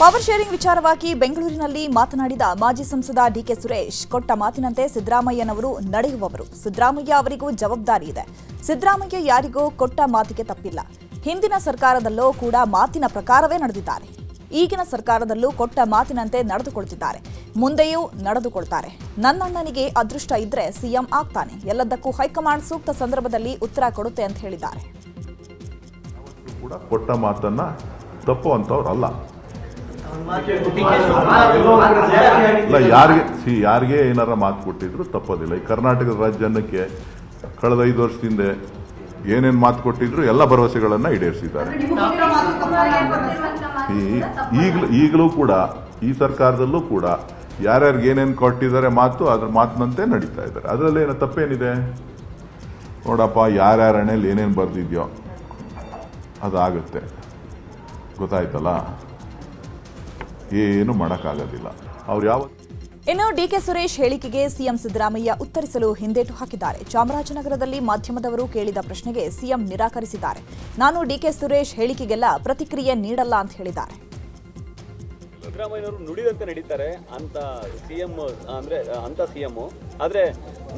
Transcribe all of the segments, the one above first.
Power sharing ವಿಚಾರವಾಗಿ ಬೆಂಗಳೂರಿನಲ್ಲಿ ಮಾತನಾಡಿದ ಮಾಜಿ ಸಂಸದ ಡಿಕೆ ಸುರೇಶ್, ಕೊಟ್ಟ ಮಾತಿನಂತೆ ಸಿದ್ದರಾಮಯ್ಯನವರು ನಡೆಯುವವರು. ಸಿದ್ದರಾಮಯ್ಯ ಅವರಿಗೂ ಜವಾಬ್ದಾರಿ ಇದೆ. ಸಿದ್ದರಾಮಯ್ಯ ಯಾರಿಗೂ ಕೊಟ್ಟ ಮಾತಿಗೆ ತಪ್ಪಿಲ್ಲ. ಹಿಂದಿನ ಸರ್ಕಾರದಲ್ಲೂ ಕೂಡ ಮಾತಿನ ಪ್ರಕಾರವೇ ನಡೆದಿದ್ದಾರೆ. ಈಗಿನ ಸರ್ಕಾರದಲ್ಲೂ ಕೊಟ್ಟ ಮಾತಿನಂತೆ ನಡೆದುಕೊಳ್ತಿದ್ದಾರೆ. ಮುಂದೆಯೂ ನಡೆದುಕೊಳ್ತಾರೆ. ನನ್ನಣ್ಣನಿಗೆ ಅದೃಷ್ಟ ಇದ್ರೆ ಸಿಎಂ ಆಗ್ತಾನೆ. ಎಲ್ಲದಕ್ಕೂ ಹೈಕಮಾಂಡ್ ಸೂಕ್ತ ಸಂದರ್ಭದಲ್ಲಿ ಉತ್ತರ ಕೊಡುತ್ತೆ ಅಂತ ಹೇಳಿದ್ದಾರೆ. ಕೊಟ್ಟ ಮಾತನ್ನ ತಪ್ಪು ಅಲ್ಲ ಇಲ್ಲ, ಯಾರಿಗೆ, ಸಿ, ಯಾರಿಗೆ ಏನಾರ ಮಾತು ಕೊಟ್ಟಿದ್ರು ತಪ್ಪೋದಿಲ್ಲ. ಈ ಕರ್ನಾಟಕದ ರಾಜ್ಯ ಜನಕ್ಕೆ ಕಳೆದ ಐದು ವರ್ಷದಿಂದ ಏನೇನು ಮಾತು ಕೊಟ್ಟಿದ್ರು ಎಲ್ಲ ಭರವಸೆಗಳನ್ನ ಈಡೇರಿಸಿದ್ದಾರೆ. ಈಗಲೂ ಈಗಲೂ ಕೂಡ, ಈ ಸರ್ಕಾರದಲ್ಲೂ ಕೂಡ ಯಾರ್ಯಾರಿಗೆ ಏನೇನು ಕೊಟ್ಟಿದ್ದಾರೆ ಮಾತು, ಅದ್ರ ಮಾತಿನಂತೆ ನಡೀತಾ ಇದ್ದಾರೆ. ಅದರಲ್ಲಿ ಏನೋ ತಪ್ಪೇನಿದೆ? ನೋಡಪ್ಪ, ಯಾರ್ಯಾರ ಹಣೆಯಲ್ಲಿ ಏನೇನು ಬರೆದಿದ್ಯೋ ಅದಾಗುತ್ತೆ. ಗೊತ್ತಾಯ್ತಲ್ಲ? ಏನು ಮಾಡೋಕ್ಕಾಗೋದಿಲ್ಲ. ಅವ್ರು ಯಾವ ಇನ್ನು ಡಿಕೆ ಸುರೇಶ್ ಹೇಳಿಕೆಗೆ ಸಿಎಂ ಸಿದ್ದರಾಮಯ್ಯ ಉತ್ತರಿಸಲು ಹಿಂದೇಟು ಹಾಕಿದ್ದಾರೆ. ಚಾಮರಾಜನಗರದಲ್ಲಿ ಮಾಧ್ಯಮದವರು ಕೇಳಿದ ಪ್ರಶ್ನೆಗೆ ಸಿಎಂ ನಿರಾಕರಿಸಿದ್ದಾರೆ. ನಾನು ಡಿಕೆ ಸುರೇಶ್ ಹೇಳಿಕೆಗೆಲ್ಲ ಪ್ರತಿಕ್ರಿಯೆ ನೀಡಲ್ಲ ಅಂತ ಹೇಳಿದ್ದಾರೆ. ಸಿದ್ದರಾಮಯ್ಯನವರು ನುಡಿದಂತೆ ನಡೀತಾರೆ. ಅಂತ ಸಿಎಂ ಅಂದ್ರೆ ಅಂತ ಸಿಎಂ. ಆದ್ರೆ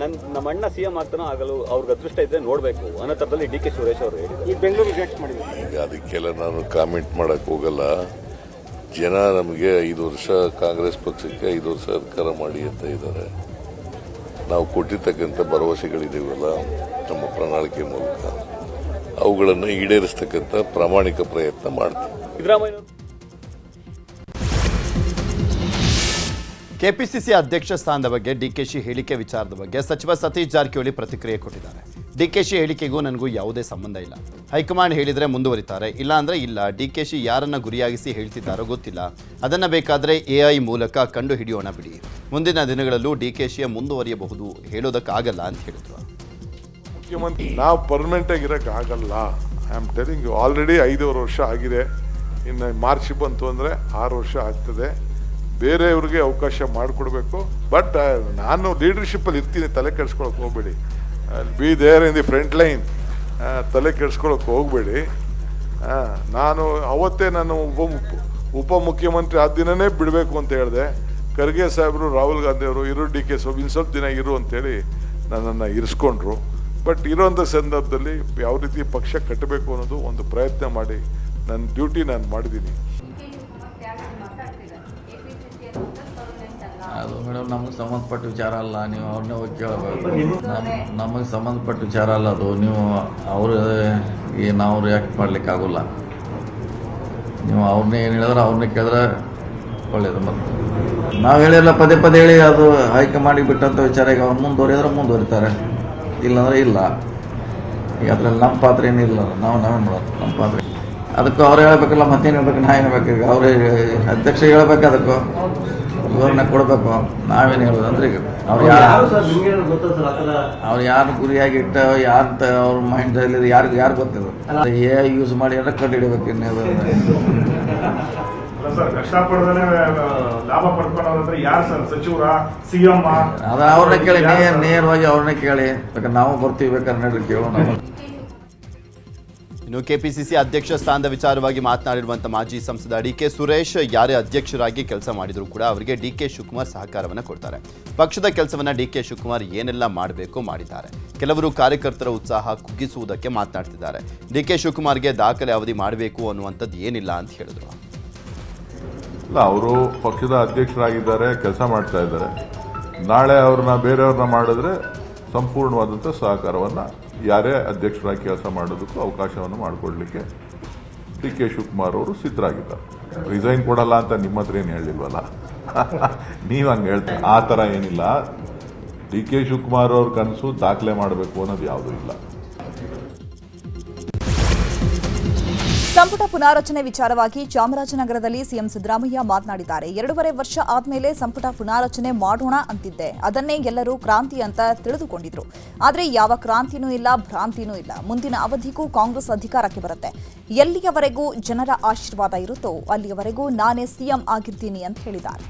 ನನ್ ನಮ್ಮ ಅಣ್ಣ ಸಿಎಂ ಆಗ್ತಾನೋ ಆಗಲು ಅವ್ರಿಗೆ ಅದೃಷ್ಟ ಇದ್ರೆ ನೋಡ್ಬೇಕು. ಅನ್ನೋ ಥರದಲ್ಲಿ ಡಿ ಕೆ ಸುರೇಶ್ ಅವರು ಹೇಳಿದ್ರು ಈ ಬೆಂಗಳೂರು ರಿಜೆಕ್ಟ್ ಮಾಡಿದ್ರು ಈಗ ಅದಕ್ಕೆಲ್ಲ ನಾನು ಕಾಮೆಂಟ್ ಮಾಡಕ್ ಹೋಗಲ್ಲ. ಜನ ನಮಗೆ ಐದು ವರ್ಷ ಕಾಂಗ್ರೆಸ್ ಪಕ್ಷಕ್ಕೆ ಐದು ವರ್ಷ ಅಧಿಕಾರ ಮಾಡಿ ಅಂತ ಇದ್ದಾರೆ. ನಾವು ಕೊಟ್ಟಿರ್ತಕ್ಕಂಥ ಭರವಸೆಗಳಿದ್ದೀವಲ್ಲ ನಮ್ಮ ಪ್ರಣಾಳಿಕೆ ಮೂಲಕ. ಅವುಗಳನ್ನು ಈಡೇರಿಸ್ತಕ್ಕಂಥ ಪ್ರಾಮಾಣಿಕ ಪ್ರಯತ್ನ ಮಾಡ್ತೀವಿ. ಕೆಪಿಸಿಸಿ ಅಧ್ಯಕ್ಷ ಸ್ಥಾನದ ಬಗ್ಗೆ ಡಿಕೆಶಿ ಹೇಳಿಕೆ ವಿಚಾರದ ಬಗ್ಗೆ ಸಚಿವ ಸತೀಶ್ ಜಾರಕಿಹೊಳಿ ಪ್ರತಿಕ್ರಿಯೆ ಕೊಟ್ಟಿದ್ದಾರೆ. ಡಿಕೆಶಿ ಹೇಳಿಕೆಗೂ ನನಗೂ ಯಾವುದೇ ಸಂಬಂಧ ಇಲ್ಲ. ಹೈಕಮಾಂಡ್ ಹೇಳಿದರೆ ಮುಂದುವರಿತಾರೆ ಇಲ್ಲ ಅಂದರೆ ಇಲ್ಲ. ಡಿಕೆಶಿ ಯಾರನ್ನ ಗುರಿಯಾಗಿಸಿ ಹೇಳ್ತಿದ್ದಾರೋ ಗೊತ್ತಿಲ್ಲ. ಅದನ್ನ ಬೇಕಾದ್ರೆ ಎಐ ಮೂಲಕ ಕಂಡು ಹಿಡಿಯೋಣ ಬಿಡಿ. ಮುಂದಿನ ದಿನಗಳಲ್ಲೂ ಡಿಕೆಶಿಯ ಮುಂದುವರಿಯಬಹುದು. ಹೇಳೋದಕ್ಕಾಗಲ್ಲ ಅಂತ ಹೇಳಿದ್ರು. ಮುಖ್ಯಮಂತ್ರಿ, ನಾವು ಪರ್ಮನೆಂಟ್ ಆಗಿರೋಕ್ಕಾಗಲ್ಲ ಐ ಆಮ್ ಟೆಲಿಂಗ್ ಆಲ್ರೆಡಿ ಐದೂವರೆ ವರ್ಷ ಆಗಿದೆ. ಇನ್ನು ಮಾರ್ಚ್ ಬಂತು ಅಂದರೆ ಆರು ವರ್ಷ ಆಗ್ತದೆ. ಬೇರೆಯವ್ರಿಗೆ ಅವಕಾಶ ಮಾಡಿಕೊಡ್ಬೇಕು. ಬಟ್ ನಾನು ಲೀಡರ್ಶಿಪ್ಪಲ್ಲಿ ಇರ್ತೀನಿ, ತಲೆ ಕೆಡ್ಸ್ಕೊಳಕ್ಕೆ ಹೋಗ್ಬೇಡಿ. Be there in the front line ತಲೆ ಕೆಡ್ಸ್ಕೊಳಕ್ಕೆ ಹೋಗಬೇಡಿ. ನಾನು ಅವತ್ತೇ ನಾನು ಉಪ ಮುಖ್ಯಮಂತ್ರಿ ಆ ದಿನನೇ ಬಿಡಬೇಕು ಅಂತ ಹೇಳಿದೆ. ಖರ್ಗೆ ಸಾಹೇಬರು, ರಾಹುಲ್ ಗಾಂಧಿ ಅವರು, ಇರು ಡಿ ಕೆ ಸೋ ಇನ್ನು ಸ್ವಲ್ಪ ದಿನ ಇರು ಅಂತೇಳಿ ನನ್ನನ್ನು ಇರಿಸ್ಕೊಂಡ್ರು. ಬಟ್ ಇರೋಂಥ ಸಂದರ್ಭದಲ್ಲಿ ಯಾವ ರೀತಿ ಪಕ್ಷ ಕಟ್ಟಬೇಕು ಅನ್ನೋದು ಒಂದು ಪ್ರಯತ್ನ ಮಾಡಿ, ನನ್ನ ಡ್ಯೂಟಿ ನಾನು ಮಾಡಿದ್ದೀನಿ. ಅದು ಮೇಡಮ್ ನಮಗೆ ಸಂಬಂಧಪಟ್ಟ ವಿಚಾರ ಅಲ್ಲ ನೀವು ಅವ್ರನ್ನ ಹೋಗಿ ಕೇಳಬೇಕು. ನಮಗೆ ಸಂಬಂಧಪಟ್ಟ ವಿಚಾರ ಅಲ್ಲ ಅದು ನೀವು ಅವರು ಅವ್ರು ರಿಯಾಕ್ಟ್ ಮಾಡ್ಲಿಕ್ಕೆ ಆಗೋಲ್ಲ ನೀವು ಅವ್ರನ್ನ ಏನು ಹೇಳಿದ್ರೆ ಅವ್ರನ್ನ ಕೇಳಿದ್ರೆ ಒಳ್ಳೇದು ಮತ್ತೆ. ನಾವು ಹೇಳಿಲ್ಲ ಪದೇ ಪದೇ ಹೇಳಿ ಅದು ಹೈಕಮಾಂಡಿಗೆ ಬಿಟ್ಟಂಥ ವಿಚಾರ ಈಗ ಅವ್ರು ಮುಂದುವರಿದ್ರೆ ಮುಂದುವರಿತಾರೆ. ಇಲ್ಲಾಂದ್ರೆ ಇಲ್ಲ. ಈಗ ಅದ್ರಲ್ಲಿ ನಮ್ಮ ಪಾತ್ರ ಏನಿಲ್ಲ ನಾವು ನಾವೇನು ಮಾಡೋದು ನಮ್ಮ ಪಾತ್ರ. ಅದಕ್ಕೂ ಅವ್ರು ಹೇಳ್ಬೇಕಲ್ಲ ಮತ್ತೇನು ಹೇಳ್ಬೇಕು ನಾ ಏನು ಬೇಕು ಈಗ ಅವ್ರೇ ಅಧ್ಯಕ್ಷ ಹೇಳ್ಬೇಕು ಅದಕ್ಕೂ. ವಿವರಣೆ ಕೊಡಬೇಕು ನಾವೇನು ಹೇಳೋದು? ಅಂದ್ರೆ ಈಗ ಅವ್ರು ಯಾರು ಅವ್ರು ಯಾರು ಗುರಿಯಾಗಿ ಇಟ್ಟ ಯಾರು ಅವ್ರ ಮೈಂಡ್ ಯಾರು ಯಾರು ಗೊತ್ತಿಲ್ಲ? ಏ ಯೂಸ್ ಮಾಡಿ ಅಂದ್ರೆ ಕಂಡು ಹಿಡಿಬೇಕು ಇನ್ನೇನು ಅದ. ಸರ್ ಕಷ್ಟಪಡದೇ ಲಾಭ ಪಡ್ಕೊಂಡವ್ರಂದ್ರೆ ಯಾರು ಸರ್? ಸಚಿವರ? ಸಿಎಂ ಅದು ಅವ್ರನ್ನ ಕೇಳಿ ನೇರ ನೇರವಾಗಿ ಅವ್ರನ್ನ ಕೇಳಿ. ಬೇಕಾದ್ರೆ ನಾವು ಬರ್ತೀವಿ ಬೇಕಾದ್ರೆ ಕೇಳೋಣ. ಇನ್ನು ಕೆಪಿಸಿಸಿ ಅಧ್ಯಕ್ಷ ಸ್ಥಾನದ ವಿಚಾರವಾಗಿ ಮಾತನಾಡಿರುವಂಥ ಮಾಜಿ ಸಂಸದ ಡಿ ಕೆ ಸುರೇಶ್, ಯಾರೇ ಅಧ್ಯಕ್ಷರಾಗಿ ಕೆಲಸ ಮಾಡಿದರೂ ಕೂಡ ಅವರಿಗೆ ಡಿ ಕೆ ಶಿವಕುಮಾರ್ ಸಹಕಾರವನ್ನು ಕೊಡ್ತಾರೆ. ಪಕ್ಷದ ಕೆಲಸವನ್ನ ಡಿ ಕೆ ಶಿವಕುಮಾರ್ ಏನೆಲ್ಲ ಮಾಡಬೇಕು ಮಾಡಿದ್ದಾರೆ. ಕೆಲವರು ಕಾರ್ಯಕರ್ತರ ಉತ್ಸಾಹ ಕುಗ್ಗಿಸುವುದಕ್ಕೆ ಮಾತನಾಡ್ತಿದ್ದಾರೆ. ಡಿ ಕೆ ಶಿವಕುಮಾರ್ಗೆ ದಾಖಲೆ ಅವಧಿ ಮಾಡಬೇಕು ಅನ್ನುವಂಥದ್ದು ಏನಿಲ್ಲ ಅಂತ ಹೇಳಿದ್ರು. ಇಲ್ಲ, ಅವರು ಪಕ್ಷದ ಅಧ್ಯಕ್ಷರಾಗಿದ್ದಾರೆ, ಕೆಲಸ ಮಾಡ್ತಾ ಇದ್ದಾರೆ. ನಾಳೆ ಅವ್ರನ್ನ ಬೇರೆಯವ್ರನ್ನ ಮಾಡಿದ್ರೆ ಸಂಪೂರ್ಣವಾದಂಥ ಸಹಕಾರವನ್ನು ಯಾರೇ ಅಧ್ಯಕ್ಷರಾಗಿ ಕೆಲಸ ಮಾಡೋದಕ್ಕೂ ಅವಕಾಶವನ್ನು ಮಾಡಿಕೊಡ್ಲಿಕ್ಕೆ ಡಿ ಕೆ ಶಿವಕುಮಾರ್ ಅವರು ಸಿದ್ಧರಾಗಿದ್ದಾರೆ. ರಿಸೈನ್ ಕೊಡಲ್ಲ ಅಂತ ನಿಮ್ಮ ಹತ್ರ ಏನು ಹೇಳಿಲ್ವಲ್ಲ? ನೀವು ಹಂಗೆ ಹೇಳ್ತೀರಿ. ಆ ಥರ ಏನಿಲ್ಲ. ಡಿ ಕೆ ಶಿವಕುಮಾರ್ ಅವ್ರ ಕನಸು ದಾಖಲೆ ಮಾಡಬೇಕು ಅನ್ನೋದು ಯಾವುದೂ ಇಲ್ಲ. ಸಂಪುಟ ಪುನಾರಚನೆ ವಿಚಾರವಾಗಿ ಚಾಮರಾಜನಗರದಲ್ಲಿ ಸಿಎಂ ಸಿದ್ದರಾಮಯ್ಯ ಮಾತನಾಡಿದ್ದಾರೆ. ಎರಡೂವರೆ ವರ್ಷ ಆದ್ಮೇಲೆ ಸಂಪುಟ ಪುನಾರಚನೆ ಮಾಡೋಣ ಅಂತಿದ್ದೆ. ಅದನ್ನೇ ಎಲ್ಲರೂ ಕ್ರಾಂತಿ ಅಂತ ತಿಳಿದುಕೊಂಡಿದ್ರು. ಆದರೆ ಯಾವ ಕ್ರಾಂತಿನೂ ಇಲ್ಲ, ಭ್ರಾಂತಿನೂ ಇಲ್ಲ. ಮುಂದಿನ ಅವಧಿಗೂ ಕಾಂಗ್ರೆಸ್ ಅಧಿಕಾರಕ್ಕೆ ಬರುತ್ತೆ. ಎಲ್ಲಿಯವರೆಗೂ ಜನರ ಆಶೀರ್ವಾದ ಇರುತ್ತೋ ಅಲ್ಲಿಯವರೆಗೂ ನಾನೇ ಸಿಎಂ ಆಗಿರ್ತೀನಿ ಅಂತ ಹೇಳಿದ್ದಾರೆ.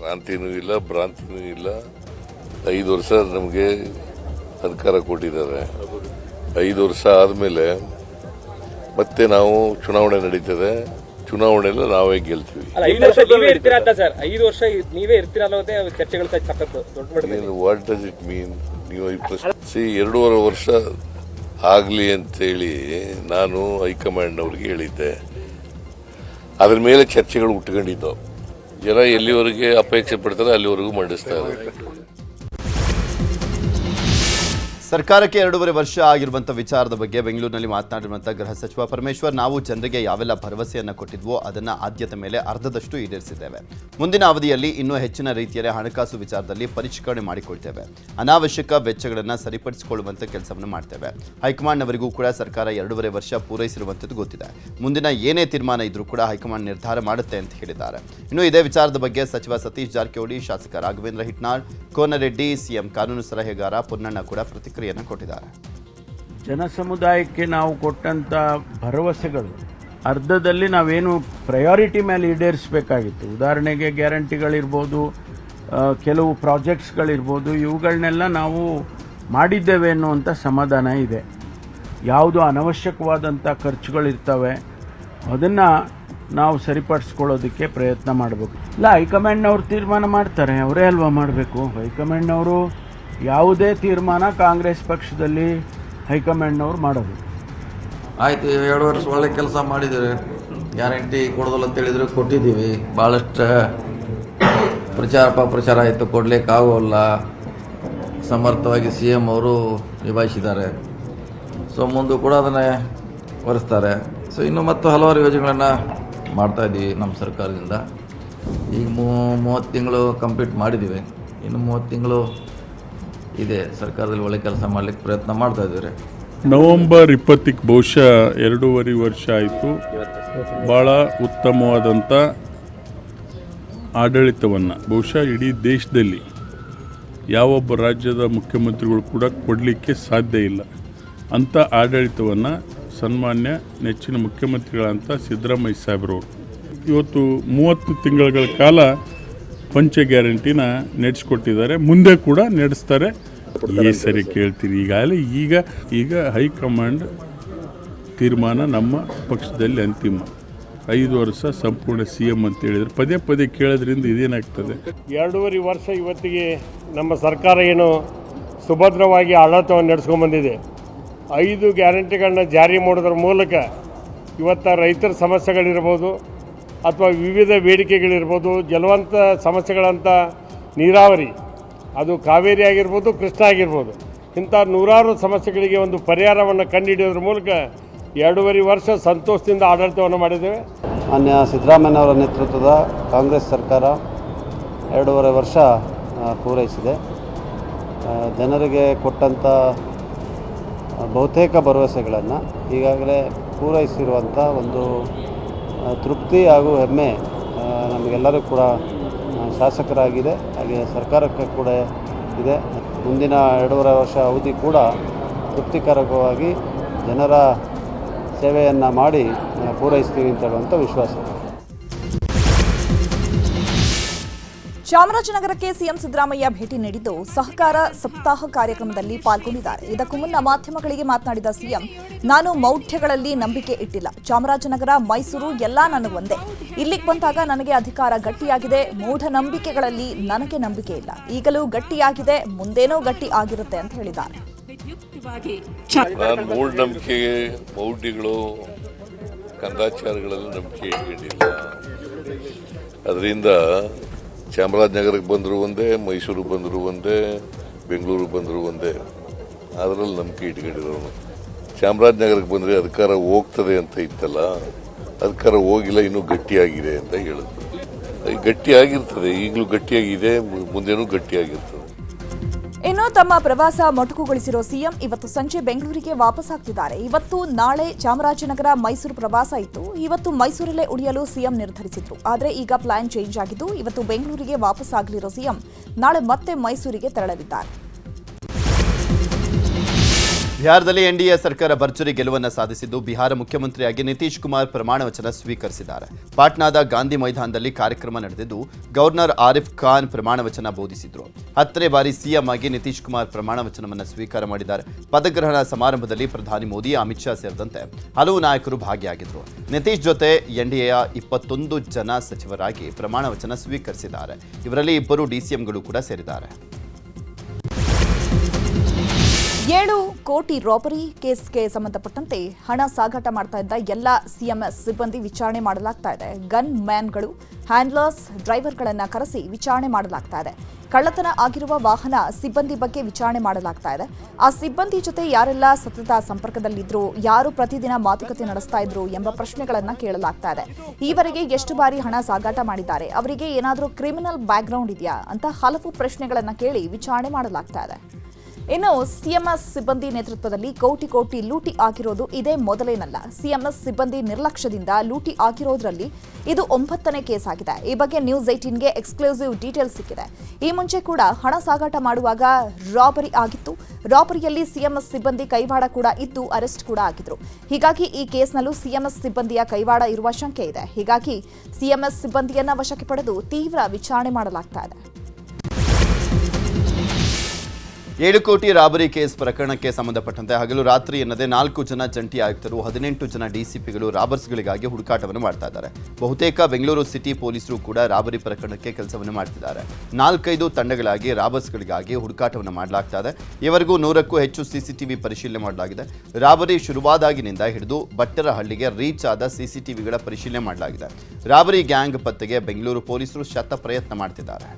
ಕ್ರಾಂತಿನೂ ಇಲ್ಲ, ಭ್ರಾಂತಿನೂ ಇಲ್ಲ. ಐದು ವರ್ಷ ನಮಗೆ ಸರ್ಕಾರ ಕೊಟ್ಟಿದ್ದಾರೆ. ಐದು ವರ್ಷ ಆದಮೇಲೆ ಮತ್ತೆ ನಾವು ಚುನಾವಣೆ ನಡೀತದೆ. ಚುನಾವಣೆಯಲ್ಲಿ ನಾವೇ ಗೆಲ್ತೀವಿ. ಐದು ವರ್ಷ ನೀವೇ ಇರ್ತೀರಾ ಅಂತ ಸರ್? ಐದು ವರ್ಷ ನೀವೇ ಇರ್ತೀರಾ ಅನ್ನೋದೇ ಚರ್ಚೆಗಳು ಸಖತ್ತು ದೊಡ್ಡ ಮಟ್ಟದಲ್ಲಿ ವಾಟ್ ಡಸ್ ಇಟ್ ಮೀನ್ ನೀವು ಸಿ ಎರಡೂವರೆ ವರ್ಷ ಆಗಲಿ ಅಂತೇಳಿ ನಾನು ಹೈಕಮಾಂಡ್ ಅವ್ರಿಗೆ ಹೇಳಿದ್ದೆ. ಅದ್ರ ಮೇಲೆ ಚರ್ಚೆಗಳು ಉಟ್ಕೊಂಡಿದ್ದವು ಜನ ಎಲ್ಲಿವರೆಗೆ ಅಪೇಕ್ಷೆ ಪಡ್ತಾರೆ ಅಲ್ಲಿವರೆಗೂ ಮಂಡಿಸ್ತಾ ಸರ್ಕಾರಕ್ಕೆ ಎರಡೂವರೆ ವರ್ಷ ಆಗಿರುವಂಥ ವಿಚಾರದ ಬಗ್ಗೆ ಬೆಂಗಳೂರಿನಲ್ಲಿ ಮಾತನಾಡಿರುವಂಥ ಗೃಹ ಸಚಿವ ಪರಮೇಶ್ವರ್, ನಾವು ಜನರಿಗೆ ಯಾವೆಲ್ಲ ಭರವಸೆಯನ್ನು ಕೊಟ್ಟಿದ್ವೋ ಅದನ್ನು ಆದ್ಯತೆ ಮೇಲೆ ಅರ್ಧದಷ್ಟು ಈಡೇರಿಸಿದ್ದೇವೆ. ಮುಂದಿನ ಅವಧಿಯಲ್ಲಿ ಇನ್ನೂ ಹೆಚ್ಚಿನ ರೀತಿಯಲ್ಲಿ ಹಣಕಾಸು ವಿಚಾರದಲ್ಲಿ ಪರಿಷ್ಕರಣೆ ಮಾಡಿಕೊಳ್ತೇವೆ. ಅನಾವಶ್ಯಕ ವೆಚ್ಚಗಳನ್ನು ಸರಿಪಡಿಸಿಕೊಳ್ಳುವಂಥ ಕೆಲಸವನ್ನು ಮಾಡ್ತೇವೆ. ಹೈಕಮಾಂಡ್ ಅವರಿಗೂ ಕೂಡ ಸರ್ಕಾರ ಎರಡೂವರೆ ವರ್ಷ ಪೂರೈಸಿರುವಂಥದ್ದು ಗೊತ್ತಿದೆ. ಮುಂದಿನ ಏನೇ ತೀರ್ಮಾನ ಇದ್ರೂ ಕೂಡ ಹೈಕಮಾಂಡ್ ನಿರ್ಧಾರ ಮಾಡುತ್ತೆ ಅಂತ ಹೇಳಿದ್ದಾರೆ. ಇನ್ನು ಇದೇ ವಿಚಾರದ ಬಗ್ಗೆ ಸಚಿವ ಸತೀಶ್ ಜಾರಕಿಹೊಳಿ, ಶಾಸಕ ರಾಘವೇಂದ್ರ ಹಿಟ್ನಾಳ್, ಕೋನರೆಡ್ಡಿ, ಸಿಎಂ ಕಾನೂನು ಸಲಹೆಗಾರ ಪೊನ್ನಣ್ಣ ಕೂಡ ಪ್ರತಿಕ್ರಿಯೆಯನ್ನು ಕೊಟ್ಟಿದ್ದಾರೆ. ಜನ ಸಮುದಾಯಕ್ಕೆ ನಾವು ಕೊಟ್ಟಂಥ ಭರವಸೆಗಳು, ಅರ್ಧದಲ್ಲಿ ನಾವೇನು ಪ್ರಯಾರಿಟಿ ಮೇಲೆ ಈಡೇರಿಸಬೇಕಾಗಿತ್ತು. ಉದಾಹರಣೆಗೆ ಗ್ಯಾರಂಟಿಗಳಿರ್ಬೋದು ಕೆಲವು ಪ್ರಾಜೆಕ್ಟ್ಸ್ಗಳಿರ್ಬೋದು ಇವುಗಳನ್ನೆಲ್ಲ ನಾವು ಮಾಡಿದ್ದೇವೆ ಅನ್ನುವಂಥ ಸಮಾಧಾನ ಇದೆ. ಯಾವುದು ಅನವಶ್ಯಕವಾದಂಥ ಖರ್ಚುಗಳಿರ್ತವೆ, ಅದನ್ನು ನಾವು ಸರಿಪಡಿಸ್ಕೊಳ್ಳೋದಕ್ಕೆ ಪ್ರಯತ್ನ ಮಾಡಬೇಕು. ಇಲ್ಲ, ಹೈಕಮಾಂಡ್ನವ್ರು ತೀರ್ಮಾನ ಮಾಡ್ತಾರೆ, ಅವರೇ ಅಲ್ವಾ ಮಾಡಬೇಕು? ಹೈಕಮಾಂಡ್ನವರು ಯಾವುದೇ ತೀರ್ಮಾನ ಕಾಂಗ್ರೆಸ್ ಪಕ್ಷದಲ್ಲಿ ಹೈಕಮಾಂಡ್ನವ್ರು ಮಾಡೋದು. ಆಯ್ತು ಎರಡು ವರ್ಷ ಒಳ್ಳೆ ಕೆಲಸ ಮಾಡಿದ್ದೀವಿ ಗ್ಯಾರಂಟಿ ಕೊಡೋದಿಲ್ಲ ಅಂತ ಹೇಳಿದ್ರು ಕೊಟ್ಟಿದ್ದೀವಿ. ಭಾಳಷ್ಟು ಪ್ರಚಾರ ಪ್ರಚಾರ ಆಯಿತು ಕೊಡಲಿಕ್ಕಾಗೋಲ್ಲ ಸಮರ್ಥವಾಗಿ ಸಿ ಎಂ ಅವರು ನಿಭಾಯಿಸಿದ್ದಾರೆ. ಸೊ ಮುಂದೆ ಕೂಡ ಅದನ್ನೇ ಒರೆಸ್ತಾರೆ ಸೊ ಇನ್ನು ಮತ್ತು ಹಲವಾರು ಯೋಜನೆಗಳನ್ನು ಮಾಡ್ತಾ ಇದ್ದೀವಿ ನಮ್ಮ ಸರ್ಕಾರದಿಂದ. ಈಗ ಮೂವತ್ತು ತಿಂಗಳು ಕಂಪ್ಲೀಟ್ ಮಾಡಿದ್ದೀವಿ. ಇನ್ನು ಮೂವತ್ತು ತಿಂಗಳು ಇದೆ, ಸರ್ಕಾರದಲ್ಲಿ ಒಳ್ಳೆ ಕೆಲಸ ಮಾಡಲಿಕ್ಕೆ ಪ್ರಯತ್ನ ಮಾಡ್ತಾ ಇದ್ದೀವಿ ನವೆಂಬರ್ ಇಪ್ಪತ್ತಕ್ಕೆ ಬಹುಶಃ ಎರಡೂವರೆ ವರ್ಷ ಆಯಿತು. ಭಾಳ ಉತ್ತಮವಾದಂಥ ಆಡಳಿತವನ್ನು, ಬಹುಶಃ ಇಡೀ ದೇಶದಲ್ಲಿ ಯಾವೊಬ್ಬ ರಾಜ್ಯದ ಮುಖ್ಯಮಂತ್ರಿಗಳು ಕೂಡ ಕೊಡಲಿಕ್ಕೆ ಸಾಧ್ಯ ಇಲ್ಲ. ಅಂಥ ಆಡಳಿತವನ್ನು ಸನ್ಮಾನ್ಯ ನೆಚ್ಚಿನ ಮುಖ್ಯಮಂತ್ರಿಗಳಂತ ಸಿದ್ದರಾಮಯ್ಯ ಸಾಹೇಬ್ರವರು. ಇವತ್ತು ಮೂವತ್ತು ತಿಂಗಳುಗಳ ಕಾಲ ಪಂಚ ಗ್ಯಾರಂಟಿನ ನಡೆಸ್ಕೊಟ್ಟಿದ್ದಾರೆ. ಮುಂದೆ ಕೂಡ ನಡೆಸ್ತಾರೆ. ಈ ಸರಿ ಕೇಳ್ತೀರಿ ಈಗಾಗಲೇ ಈಗ ಈಗ ಹೈಕಮಾಂಡ್ ತೀರ್ಮಾನ ನಮ್ಮ ಪಕ್ಷದಲ್ಲಿ ಅಂತಿಮ. ಐದು ವರ್ಷ ಸಂಪೂರ್ಣ ಸಿ ಎಂ ಅಂತ ಹೇಳಿದ್ರು. ಪದೇ ಪದೇ ಕೇಳೋದ್ರಿಂದ ಇದೇನಾಗ್ತದೆ? ಎರಡೂವರೆ ವರ್ಷ ಇವತ್ತಿಗೆ ನಮ್ಮ ಸರ್ಕಾರ ಏನು ಸುಭದ್ರವಾಗಿ ಆಡಳಿತವನ್ನು ನಡೆಸ್ಕೊಂಡು ಬಂದಿದೆ ಐದು ಗ್ಯಾರಂಟಿಗಳನ್ನ ಜಾರಿ ಮಾಡೋದ್ರ ಮೂಲಕ ಇವತ್ತು ರೈತರ ಸಮಸ್ಯೆಗಳಿರ್ಬೋದು ಅಥವಾ ವಿವಿಧ ಬೇಡಿಕೆಗಳಿರ್ಬೋದು ಜಲವಂತ ಸಮಸ್ಯೆಗಳಂಥ ನೀರಾವರಿ ಅದು ಕಾವೇರಿ ಆಗಿರ್ಬೋದು, ಕೃಷ್ಣ ಆಗಿರ್ಬೋದು. ಇಂಥ ನೂರಾರು ಸಮಸ್ಯೆಗಳಿಗೆ ಒಂದು ಪರಿಹಾರವನ್ನು ಕಂಡುಹಿಡಿಯೋದ್ರ ಮೂಲಕ ಎರಡೂವರೆ ವರ್ಷ ಸಂತೋಷದಿಂದ ಆಡಳಿತವನ್ನು ಮಾಡಿದ್ದೇವೆ. ಮಾನ್ಯ ಸಿದ್ದರಾಮಯ್ಯನವರ ನೇತೃತ್ವದ ಕಾಂಗ್ರೆಸ್ ಸರ್ಕಾರ ಎರಡೂವರೆ ವರ್ಷ ಪೂರೈಸಿದೆ. ಜನರಿಗೆ ಕೊಟ್ಟಂಥ ಬಹುತೇಕ ಭರವಸೆಗಳನ್ನು ಈಗಾಗಲೇ ಪೂರೈಸಿರುವಂಥ ಒಂದು ತೃಪ್ತಿ ಹಾಗೂ ಹೆಮ್ಮೆ ನಮಗೆಲ್ಲರೂ ಕೂಡ ಶಾಸಕರಾಗಿದೆ. ಹಾಗೆ ಸರ್ಕಾರಕ್ಕೆ ಕೂಡ ಇದೆ. ಮುಂದಿನ ಎರಡೂವರೆ ವರ್ಷ ಅವಧಿ ಕೂಡ ತೃಪ್ತಿಕರವಾಗಿ ಜನರ ಸೇವೆಯನ್ನು ಮಾಡಿ ಪೂರೈಸ್ತೀವಿ ಅಂತ ಹೇಳುವಂಥ ವಿಶ್ವಾಸ. ಚಾಮರಾಜನಗರಕ್ಕೆ ಸಿಎಂ ಸಿದ್ದರಾಮಯ್ಯ ಭೇಟಿ ನೀಡಿದ್ದು ಸಹಕಾರ ಸಪ್ತಾಹ ಕಾರ್ಯಕ್ರಮದಲ್ಲಿ ಪಾಲ್ಗೊಂಡಿದ್ದಾರೆ. ಇದಕ್ಕೂ ಮುನ್ನ ಮಾಧ್ಯಮಗಳಿಗೆ ಮಾತನಾಡಿದ ಸಿಎಂ ನಾನು ಮೌಢ್ಯಗಳಲ್ಲಿ ನಂಬಿಕೆ ಇಟ್ಟಿಲ್ಲ. ಚಾಮರಾಜನಗರ ಮೈಸೂರು ಎಲ್ಲ ನನಗೆ ಒಂದೇ. ಇಲ್ಲಿಗೆ ಬಂದಾಗ ನನಗೆ ಅಧಿಕಾರ ಗಟ್ಟಿಯಾಗಿದೆ. ಮೂಢನಂಬಿಕೆಗಳಲ್ಲಿ ನನಗೆ ನಂಬಿಕೆ ಇಲ್ಲ. ಈಗಲೂ ಗಟ್ಟಿಯಾಗಿದೆ. ಮುಂದೇನೋ ಗಟ್ಟಿ ಆಗಿರುತ್ತೆ ಅಂತ ಹೇಳಿದ್ದಾರೆ. ನಾನು ಮೂಢನಂಬಿಕೆ ಮೌಢ್ಯಗಳು ಕಂದಾಚಾರಗಳಲ್ಲಿ ನಂಬಿಕೆ ಇಟ್ಕೊಂಡಿಲ್ಲ ಅದರಿಂದ ಚಾಮರಾಜನಗರಕ್ಕೆ ಬಂದರೂ ಒಂದೇ ಮೈಸೂರು ಬಂದರೂ ಒಂದೇ ಬೆಂಗಳೂರು ಬಂದರೂ ಒಂದೇ. ಅದರಲ್ಲಿ ನಂಬಿಕೆ ಇಟ್ಕೊಂಡಿರೋನು ಚಾಮರಾಜನಗರಕ್ಕೆ ಬಂದರೆ ಅಧಿಕಾರ ಹೋಗ್ತದೆ ಅಂತ ಇತ್ತಲ್ಲ, ಅಧಿಕಾರ ಹೋಗಿಲ್ಲ, ಇನ್ನೂ ಗಟ್ಟಿಯಾಗಿದೆ ಅಂತ ಹೇಳಿದ್ರು ಗಟ್ಟಿಯಾಗಿರ್ತದೆ, ಈಗಲೂ ಗಟ್ಟಿಯಾಗಿದೆ ಮುಂದೇನೂ ಗಟ್ಟಿಯಾಗಿರ್ತದೆ. ಇನ್ನು ತಮ್ಮ ಪ್ರವಾಸ ಮೊಟಕುಗೊಳಿಸಿರುವ ಸಿಎಂ ಇವತ್ತು ಸಂಜೆ ಬೆಂಗಳೂರಿಗೆ ವಾಪಸ್ ಆಗ್ತಿದ್ದಾರೆ. ಇವತ್ತು ನಾಳೆ ಚಾಮರಾಜನಗರ ಮೈಸೂರು ಪ್ರವಾಸ ಇತ್ತು. ಇವತ್ತು ಮೈಸೂರಲ್ಲೇ ಉಳಿಯಲು ಸಿಎಂ ನಿರ್ಧರಿಸಿದ್ರು. ಆದರೆ ಈಗ ಪ್ಲಾನ್ ಚೇಂಜ್ ಆಗಿದ್ದು ಇವತ್ತು ಬೆಂಗಳೂರಿಗೆ ವಾಪಸ್ ಆಗಲಿರೋ ಸಿಎಂ ನಾಳೆ ಮತ್ತೆ ಮೈಸೂರಿಗೆ ತೆರಳಲಿದ್ದಾರೆ. ಬಿಹಾರದಲ್ಲಿ ಎನ್ಡಿಎ ಸರ್ಕಾರ ಭರ್ಜರಿ ಗೆಲುವನ್ನು ಸಾಧಿಸಿದ್ದು, ಬಿಹಾರ ಮುಖ್ಯಮಂತ್ರಿಯಾಗಿ ನಿತೀಶ್ ಕುಮಾರ್ ಪ್ರಮಾಣ ವಚನ ಸ್ವೀಕರಿಸಿದ್ದಾರೆ. ಪಾಟ್ನಾದ ಗಾಂಧಿ ಮೈದಾನದಲ್ಲಿ ಕಾರ್ಯಕ್ರಮ ನಡೆದಿದ್ದು, ಗವರ್ನರ್ ಆರಿಫ್ ಖಾನ್ ಪ್ರಮಾಣ ವಚನ ಬೋಧಿಸಿದ್ರು. ಹತ್ತನೇ ಬಾರಿ ಸಿಎಂ ಆಗಿ ನಿತೀಶ್ ಕುಮಾರ್ ಪ್ರಮಾಣ ವಚನವನ್ನು ಸ್ವೀಕಾರ ಮಾಡಿದ್ದಾರೆ. ಪದಗ್ರಹಣ ಸಮಾರಂಭದಲ್ಲಿ ಪ್ರಧಾನಿ ಮೋದಿ, ಅಮಿತ್ ಶಾ ಸೇರಿದಂತೆ ಹಲವು ನಾಯಕರು ಭಾಗಿಯಾಗಿದ್ದರು ನಿತೀಶ್ ಜೊತೆ ಎನ್ಡಿಎಯ ಇಪ್ಪತ್ತೊಂದು ಜನ ಸಚಿವರಾಗಿ ಪ್ರಮಾಣ ವಚನ ಸ್ವೀಕರಿಸಿದ್ದಾರೆ. ಇವರಲ್ಲಿ ಇಬ್ಬರು ಡಿಸಿಎಂಗಳು ಕೂಡ ಸೇರಿದ್ದಾರೆ. ಏಳು ಕೋಟಿ ರಾಬರಿ ಕೇಸ್ಗೆ ಸಂಬಂಧಪಟ್ಟಂತೆ ಹಣ ಸಾಗಾಟ ಮಾಡ್ತಾ ಇದ್ದ ಎಲ್ಲ ಸಿಎಂಎಸ್ ಸಿಬ್ಬಂದಿ ವಿಚಾರಣೆ ಮಾಡಲಾಗ್ತಾ ಇದೆ. ಗನ್ ಮ್ಯಾನ್ಗಳು ಹ್ಯಾಂಡ್ಲರ್ಸ್, ಡ್ರೈವರ್ಗಳನ್ನು ಕರೆಸಿ ವಿಚಾರಣೆ ಮಾಡಲಾಗ್ತಾ ಇದೆ. ಕಳ್ಳತನ ಆಗಿರುವ ವಾಹನ ಸಿಬ್ಬಂದಿ ಬಗ್ಗೆ ವಿಚಾರಣೆ ಮಾಡಲಾಗ್ತಾ ಇದೆ. ಆ ಸಿಬ್ಬಂದಿ ಜೊತೆ ಯಾರೆಲ್ಲ ಸತತ ಸಂಪರ್ಕದಲ್ಲಿದ್ರು, ಯಾರು ಪ್ರತಿದಿನ ಮಾತುಕತೆ ನಡೆಸ್ತಾ ಇದ್ರು ಎಂಬ ಪ್ರಶ್ನೆಗಳನ್ನು ಕೇಳಲಾಗ್ತಾ ಇದೆ. ಈವರೆಗೆ ಎಷ್ಟು ಬಾರಿ ಹಣ ಸಾಗಾಟ ಮಾಡಿದ್ದಾರೆ? ಅವರಿಗೆ ಏನಾದರೂ ಕ್ರಿಮಿನಲ್ ಬ್ಯಾಕ್ಗ್ರೌಂಡ್ ಇದೆಯಾ? ಅಂತ ಹಲವು ಪ್ರಶ್ನೆಗಳನ್ನು ಕೇಳಿ ವಿಚಾರಣೆ ಮಾಡಲಾಗ್ತಾ ಇದೆ. ಇನ್ನು ಸಿಎಂಎಸ್ ಸಿಬ್ಬಂದಿ ನೇತೃತ್ವದಲ್ಲಿ ಕೋಟಿ ಕೋಟಿ ಲೂಟಿ ಆಗಿರೋದು ಇದೇ ಮೊದಲೇನಲ್ಲ. ಸಿಎಂಎಸ್ ಸಿಬ್ಬಂದಿ ನಿರ್ಲಕ್ಷ್ಯದಿಂದ ಲೂಟಿ ಆಗಿರೋದ್ರಲ್ಲಿ ಇದು ಒಂಬತ್ತನೇ ಕೇಸ್ ಆಗಿದೆ. ಈ ಬಗ್ಗೆ ನ್ಯೂಸ್ ಏಟೀನ್ಗೆ ಎಕ್ಸ್ಕ್ಲೂಸಿವ್ ಡೀಟೇಲ್ಸ್ ಸಿಕ್ಕಿದೆ. ಈ ಮುಂಚೆ ಕೂಡ ಹಣ ಸಾಗಾಟ ಮಾಡುವಾಗ ರಾಬರಿ ಆಗಿತ್ತು. ರಾಬರಿಯಲ್ಲಿ ಸಿಎಂಎಸ್ ಸಿಬ್ಬಂದಿ ಕೈವಾಡ ಕೂಡ ಇದ್ದು ಅರೆಸ್ಟ್ ಕೂಡ ಆಗಿದ್ರು. ಹೀಗಾಗಿ ಈ ಕೇಸ್ನಲ್ಲೂ ಸಿಎಂಎಸ್ ಸಿಬ್ಬಂದಿಯ ಕೈವಾಡ ಇರುವ ಶಂಕೆ ಇದೆ. ಹೀಗಾಗಿ ಸಿಎಂಎಸ್ ಸಿಬ್ಬಂದಿಯನ್ನ ವಶಕ್ಕೆ ಪಡೆದು ತೀವ್ರ ವಿಚಾರಣೆ ಮಾಡಲಾಗ್ತಾ ಇದೆ. ಏಳು ಕೋಟಿ ರಾಬರಿ ಕೇಸ್ ಪ್ರಕರಣಕ್ಕೆ ಸಂಬಂಧಪಟ್ಟಂತೆ ಹಗಲು ರಾತ್ರಿ ಎನ್ನದೆ ನಾಲ್ಕು ಜನ ಜಂಟಿ ಆಯುಕ್ತರು, ಹದಿನೆಂಟು ಜನ ಡಿಸಿಪಿಗಳು ರಾಬರ್ಸ್ಗಳಿಗಾಗಿ ಹುಡುಕಾಟವನ್ನು ಮಾಡ್ತಾ ಇದ್ದಾರೆ. ಬಹುತೇಕ ಬೆಂಗಳೂರು ಸಿಟಿ ಪೊಲೀಸರು ಕೂಡ ರಾಬರಿ ಪ್ರಕರಣಕ್ಕೆ ಕೆಲಸವನ್ನು ಮಾಡ್ತಿದ್ದಾರೆ. ನಾಲ್ಕೈದು ತಂಡಗಳಾಗಿ ರಾಬರ್ಸ್ಗಳಿಗಾಗಿ ಹುಡುಕಾಟವನ್ನು ಮಾಡಲಾಗ್ತಾ ಇದೆ. ಇವರೆಗೂ ನೂರಕ್ಕೂ ಹೆಚ್ಚು ಸಿಸಿಟಿವಿ ಪರಿಶೀಲನೆ ಮಾಡಲಾಗಿದೆ. ರಾಬರಿ ಶುರುವಾದಾಗಿನಿಂದ ಹಿಡಿದು ಬಟ್ಟರಹಳ್ಳಿಗೆ ರೀಚ್ ಆದ ಸಿಸಿಟಿವಿಗಳ ಪರಿಶೀಲನೆ ಮಾಡಲಾಗಿದೆ. ರಾಬರಿ ಗ್ಯಾಂಗ್ ಪತ್ತೆಗೆ ಬೆಂಗಳೂರು ಪೊಲೀಸರು ಶತ ಪ್ರಯತ್ನ ಮಾಡ್ತಿದ್ದಾರೆ.